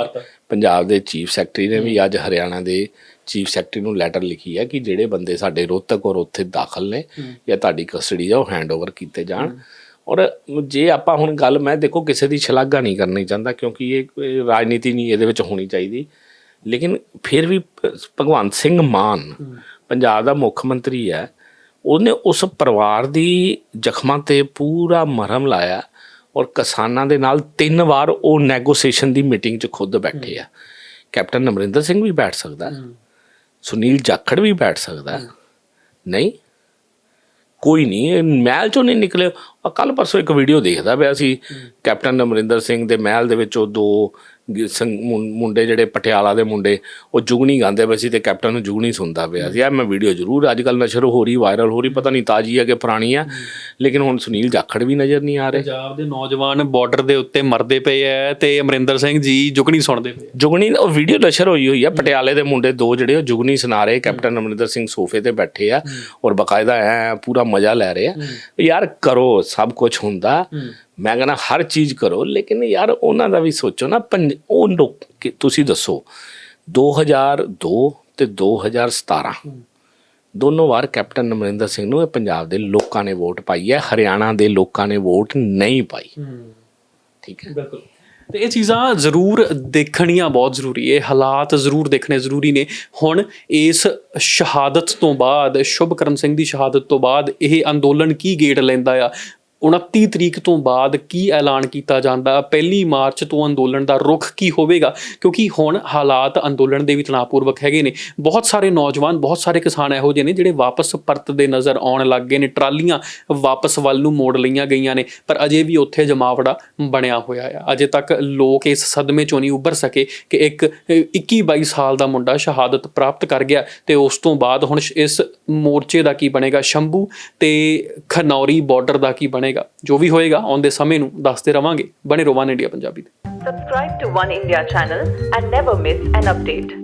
ਪੰਜਾਬ ਦੇ ਚੀਫ ਸੈਕਟਰੀ ਨੇ ਵੀ ਅੱਜ ਹਰਿਆਣਾ ਦੇ ਚੀਫ ਸੈਕਟਰੀ ਨੂੰ ਲੈਟਰ ਲਿਖੀ ਹੈ ਕਿ ਜਿਹੜੇ ਬੰਦੇ ਸਾਡੇ ਰੋਹਤਕ ਔਰ ਉੱਥੇ ਦਾਖਲ ਨੇ ਜਾਂ ਤੁਹਾਡੀ ਕਸਟਡੀ ਆ ਉਹ ਹੈਂਡਓਵਰ ਕੀਤੇ ਜਾਣ। ਔਰ ਜੇ ਆਪਾਂ ਹੁਣ ਗੱਲ ਮੈਂ ਦੇਖੋ ਕਿਸੇ ਦੀ ਸ਼ਲਾਘਾ ਨਹੀਂ ਕਰਨੀ ਚਾਹੁੰਦਾ ਕਿਉਂਕਿ ਇਹ ਰਾਜਨੀਤੀ ਨਹੀਂ ਇਹਦੇ ਵਿੱਚ ਹੋਣੀ ਚਾਹੀਦੀ। ਲੇਕਿਨ ਫਿਰ ਵੀ ਭਗਵੰਤ ਸਿੰਘ ਮਾਨ ਪੰਜਾਬ ਦਾ ਮੁੱਖ ਮੰਤਰੀ ਹੈ ਉਹਨੇ ਉਸ ਪਰਿਵਾਰ ਦੀ ਜ਼ਖਮਾਂ ਤੇ ਪੂਰਾ ਮਰਹਮ ਲਾਇਆ ਔਰ ਕਿਸਾਨਾਂ ਦੇ ਨਾਲ ਤਿੰਨ ਵਾਰ ਉਹ ਨੈਗੋਸੀਏਸ਼ਨ ਦੀ ਮੀਟਿੰਗ 'ਚ ਖੁਦ ਬੈਠੇ ਆ। ਕੈਪਟਨ ਅਮਰਿੰਦਰ ਸਿੰਘ ਵੀ ਬੈਠ ਸਕਦਾ। ਸੁਨੀਲ ਜਾਖੜ ਵੀ ਬੈਠ ਸਕਦਾ। ਨਹੀਂ ਕੋਈ ਨਹੀਂ ਮਹਿਲ ਚੋਂ ਨਹੀਂ ਨਿਕਲੇ ਕੱਲ ਪਰਸੋਂ ਇੱਕ ਵੀਡੀਓ ਦੇਖਦਾ ਪਿਆ ਸੀ। ਕੈਪਟਨ ਅਮਰਿੰਦਰ ਸਿੰਘ ਦੇ ਮਹਿਲ ਦੇ ਵਿੱਚ ਉਹ ਦੋ ਮੁੰਡੇ ਜਿਹੜੇ ਪਟਿਆਲਾ ਦੇ ਮੁੰਡੇ ਉਹ ਜੁਗਨੀ ਗਾਉਂਦੇ ਪਏ ਸੀ ਤੇ ਕੈਪਟਨ ਨੂੰ ਜੁਗਨੀ ਸੁਣਦਾ ਪਿਆ ਸੀ। ਇਹ ਮੈਂ ਵੀਡੀਓ ਜ਼ਰੂਰ ਅੱਜ ਕੱਲ ਨਸ਼ਰ ਹੋ ਰਹੀ ਵਾਇਰਲ ਹੋ ਰਹੀ ਪਤਾ ਨਹੀਂ ਤਾਜੀ ਹੈ ਕਿ ਪੁਰਾਣੀ ਹੈ ਲੇਕਿਨ ਹੁਣ ਸੁਨੀਲ ਜਾਖੜ ਵੀ ਨਜ਼ਰ ਨਹੀਂ ਆ ਰਹੇ। ਪੰਜਾਬ ਦੇ ਨੌਜਵਾਨ ਬਾਰਡਰ ਦੇ ਉੱਤੇ ਮਰਦੇ ਪਏ ਐ ਤੇ ਅਮਰਿੰਦਰ ਸਿੰਘ ਜੀ ਜੁਗਣੀ ਸੁਣਦੇ ਪਏ ਜੁਗਨੀ ਉਹ ਵੀਡੀਓ ਨਸ਼ਰ ਹੋਈ ਹੋਈ ਆ ਪਟਿਆਲੇ ਦੇ ਮੁੰਡੇ ਦੋ ਜਿਹੜੇ ਉਹ ਜੁਗਨੀ ਸੁਣਾ ਰਹੇ ਕੈਪਟਨ ਅਮਰਿੰਦਰ ਸਿੰਘ ਸੋਫੇ ਤੇ ਬੈਠੇ ਆ ਔਰ ਬਕਾਇਦਾ ਐ ਪੂਰਾ ਮਜ਼ਾ ਲੈ ਰਹੇ ਆ। ਯਾਰ ਕਰੋ ਸਭ ਕੁਝ ਹੁੰਦਾ। ਮੈਂ ਕਹਿੰਦਾ ਹਰ ਚੀਜ਼ ਕਰੋ ਲੇਕਿਨ ਯਾਰ ਉਹਨਾਂ ਦਾ ਵੀ ਸੋਚੋ ਨਾ ਪੰਜ- ਉਹ ਲੋਕ ਤੁਸੀਂ ਦੱਸੋ 2002 ਤੇ 2017 ਦੋਨੋਂ ਵਾਰ ਕੈਪਟਨ ਅਮਰਿੰਦਰ ਸਿੰਘ ਨੂੰ ਇਹ ਪੰਜਾਬ ਦੇ ਲੋਕਾਂ ਨੇ ਵੋਟ ਪਾਈ ਹੈ ਹਰਿਆਣਾ ਦੇ ਲੋਕਾਂ ਨੇ ਵੋਟ ਨਹੀਂ ਪਾਈ। ਠੀਕ ਹੈ? ਬਿਲਕੁਲ। ਤੇ ਇਹ ਚੀਜ਼ਾਂ ਜ਼ਰੂਰ ਦੇਖਣੀਆਂ ਬਹੁਤ ਜ਼ਰੂਰੀ ਹੈ ਹਾਲਾਤ ਜ਼ਰੂਰ ਦੇਖਣੇ ਜ਼ਰੂਰੀ ਨੇ। ਹੁਣ ਇਸ ਸ਼ਹਾਦਤ ਤੋਂ ਬਾਅਦ ਸ਼ੁਭਕਰਨ ਸਿੰਘ ਦੀ ਸ਼ਹਾਦਤ ਤੋਂ ਬਾਅਦ ਇਹ ਅੰਦੋਲਨ ਕੀ ਗੇੜ ਲੈਂਦਾ ਆ? 29 ਤਰੀਕ ਤੋਂ ਬਾਅਦ ਕੀ ਐਲਾਨ ਕੀਤਾ ਜਾਂਦਾ? ਪਹਿਲੀ ਮਾਰਚ ਤੋਂ ਅੰਦੋਲਨ ਦਾ ਰੁਖ ਕੀ ਹੋਵੇਗਾ? ਕਿਉਂਕਿ ਹੁਣ ਹਾਲਾਤ ਅੰਦੋਲਨ ਦੇ ਵੀ ਤਣਾਅਪੂਰਵਕ ਹੈਗੇ ਨੇ। ਬਹੁਤ ਸਾਰੇ ਨੌਜਵਾਨ, ਬਹੁਤ ਸਾਰੇ ਕਿਸਾਨ ਇਹੋ ਜਿਹੇ ਨੇ ਜਿਹੜੇ ਵਾਪਸ ਪਰਤਦੇ ਨਜ਼ਰ ਆਉਣ ਲੱਗ ਗਏ ਨੇ। ਟਰਾਲੀਆਂ ਵਾਪਸ ਵੱਲ ਨੂੰ ਮੋੜ ਲਈਆਂ ਗਈਆਂ ਨੇ, ਪਰ ਅਜੇ ਵੀ ਉੱਥੇ ਜਮਾਵੜਾ ਬਣਿਆ ਹੋਇਆ ਆ। ਅਜੇ ਤੱਕ ਲੋਕ ਇਸ ਸਦਮੇ ਚੋਂ ਨਹੀਂ ਉੱਭਰ ਸਕੇ ਕਿ ਇੱਕ 21 22 ਸਾਲ ਦਾ ਮੁੰਡਾ ਸ਼ਹਾਦਤ ਪ੍ਰਾਪਤ ਕਰ ਗਿਆ ਤੇ ਉਸ ਤੋਂ ਬਾਅਦ ਹੁਣ ਸ਼- ਇਸ ਮੋਰਚੇ ਦਾ ਕੀ ਬਣੇਗਾ? ਸ਼ੰਭੂ ਤੇ ਖਨੌਰੀ ਬਾਰਡਰ ਦਾ ਕੀ ਬਣੇਗਾ? ਜਾਏਗਾ ਜੋ ਵੀ ਹੋਏਗਾ ਆਉਂਦੇ ਸਮੇਂ ਨੂੰ ਦੱਸਦੇ ਰਵਾਂਗੇ ਬਣੇ ਰੋਵਾਨ ਇੰਡੀਆ ਪੰਜਾਬੀ ਤੇ subscribe to One India channel and never miss an update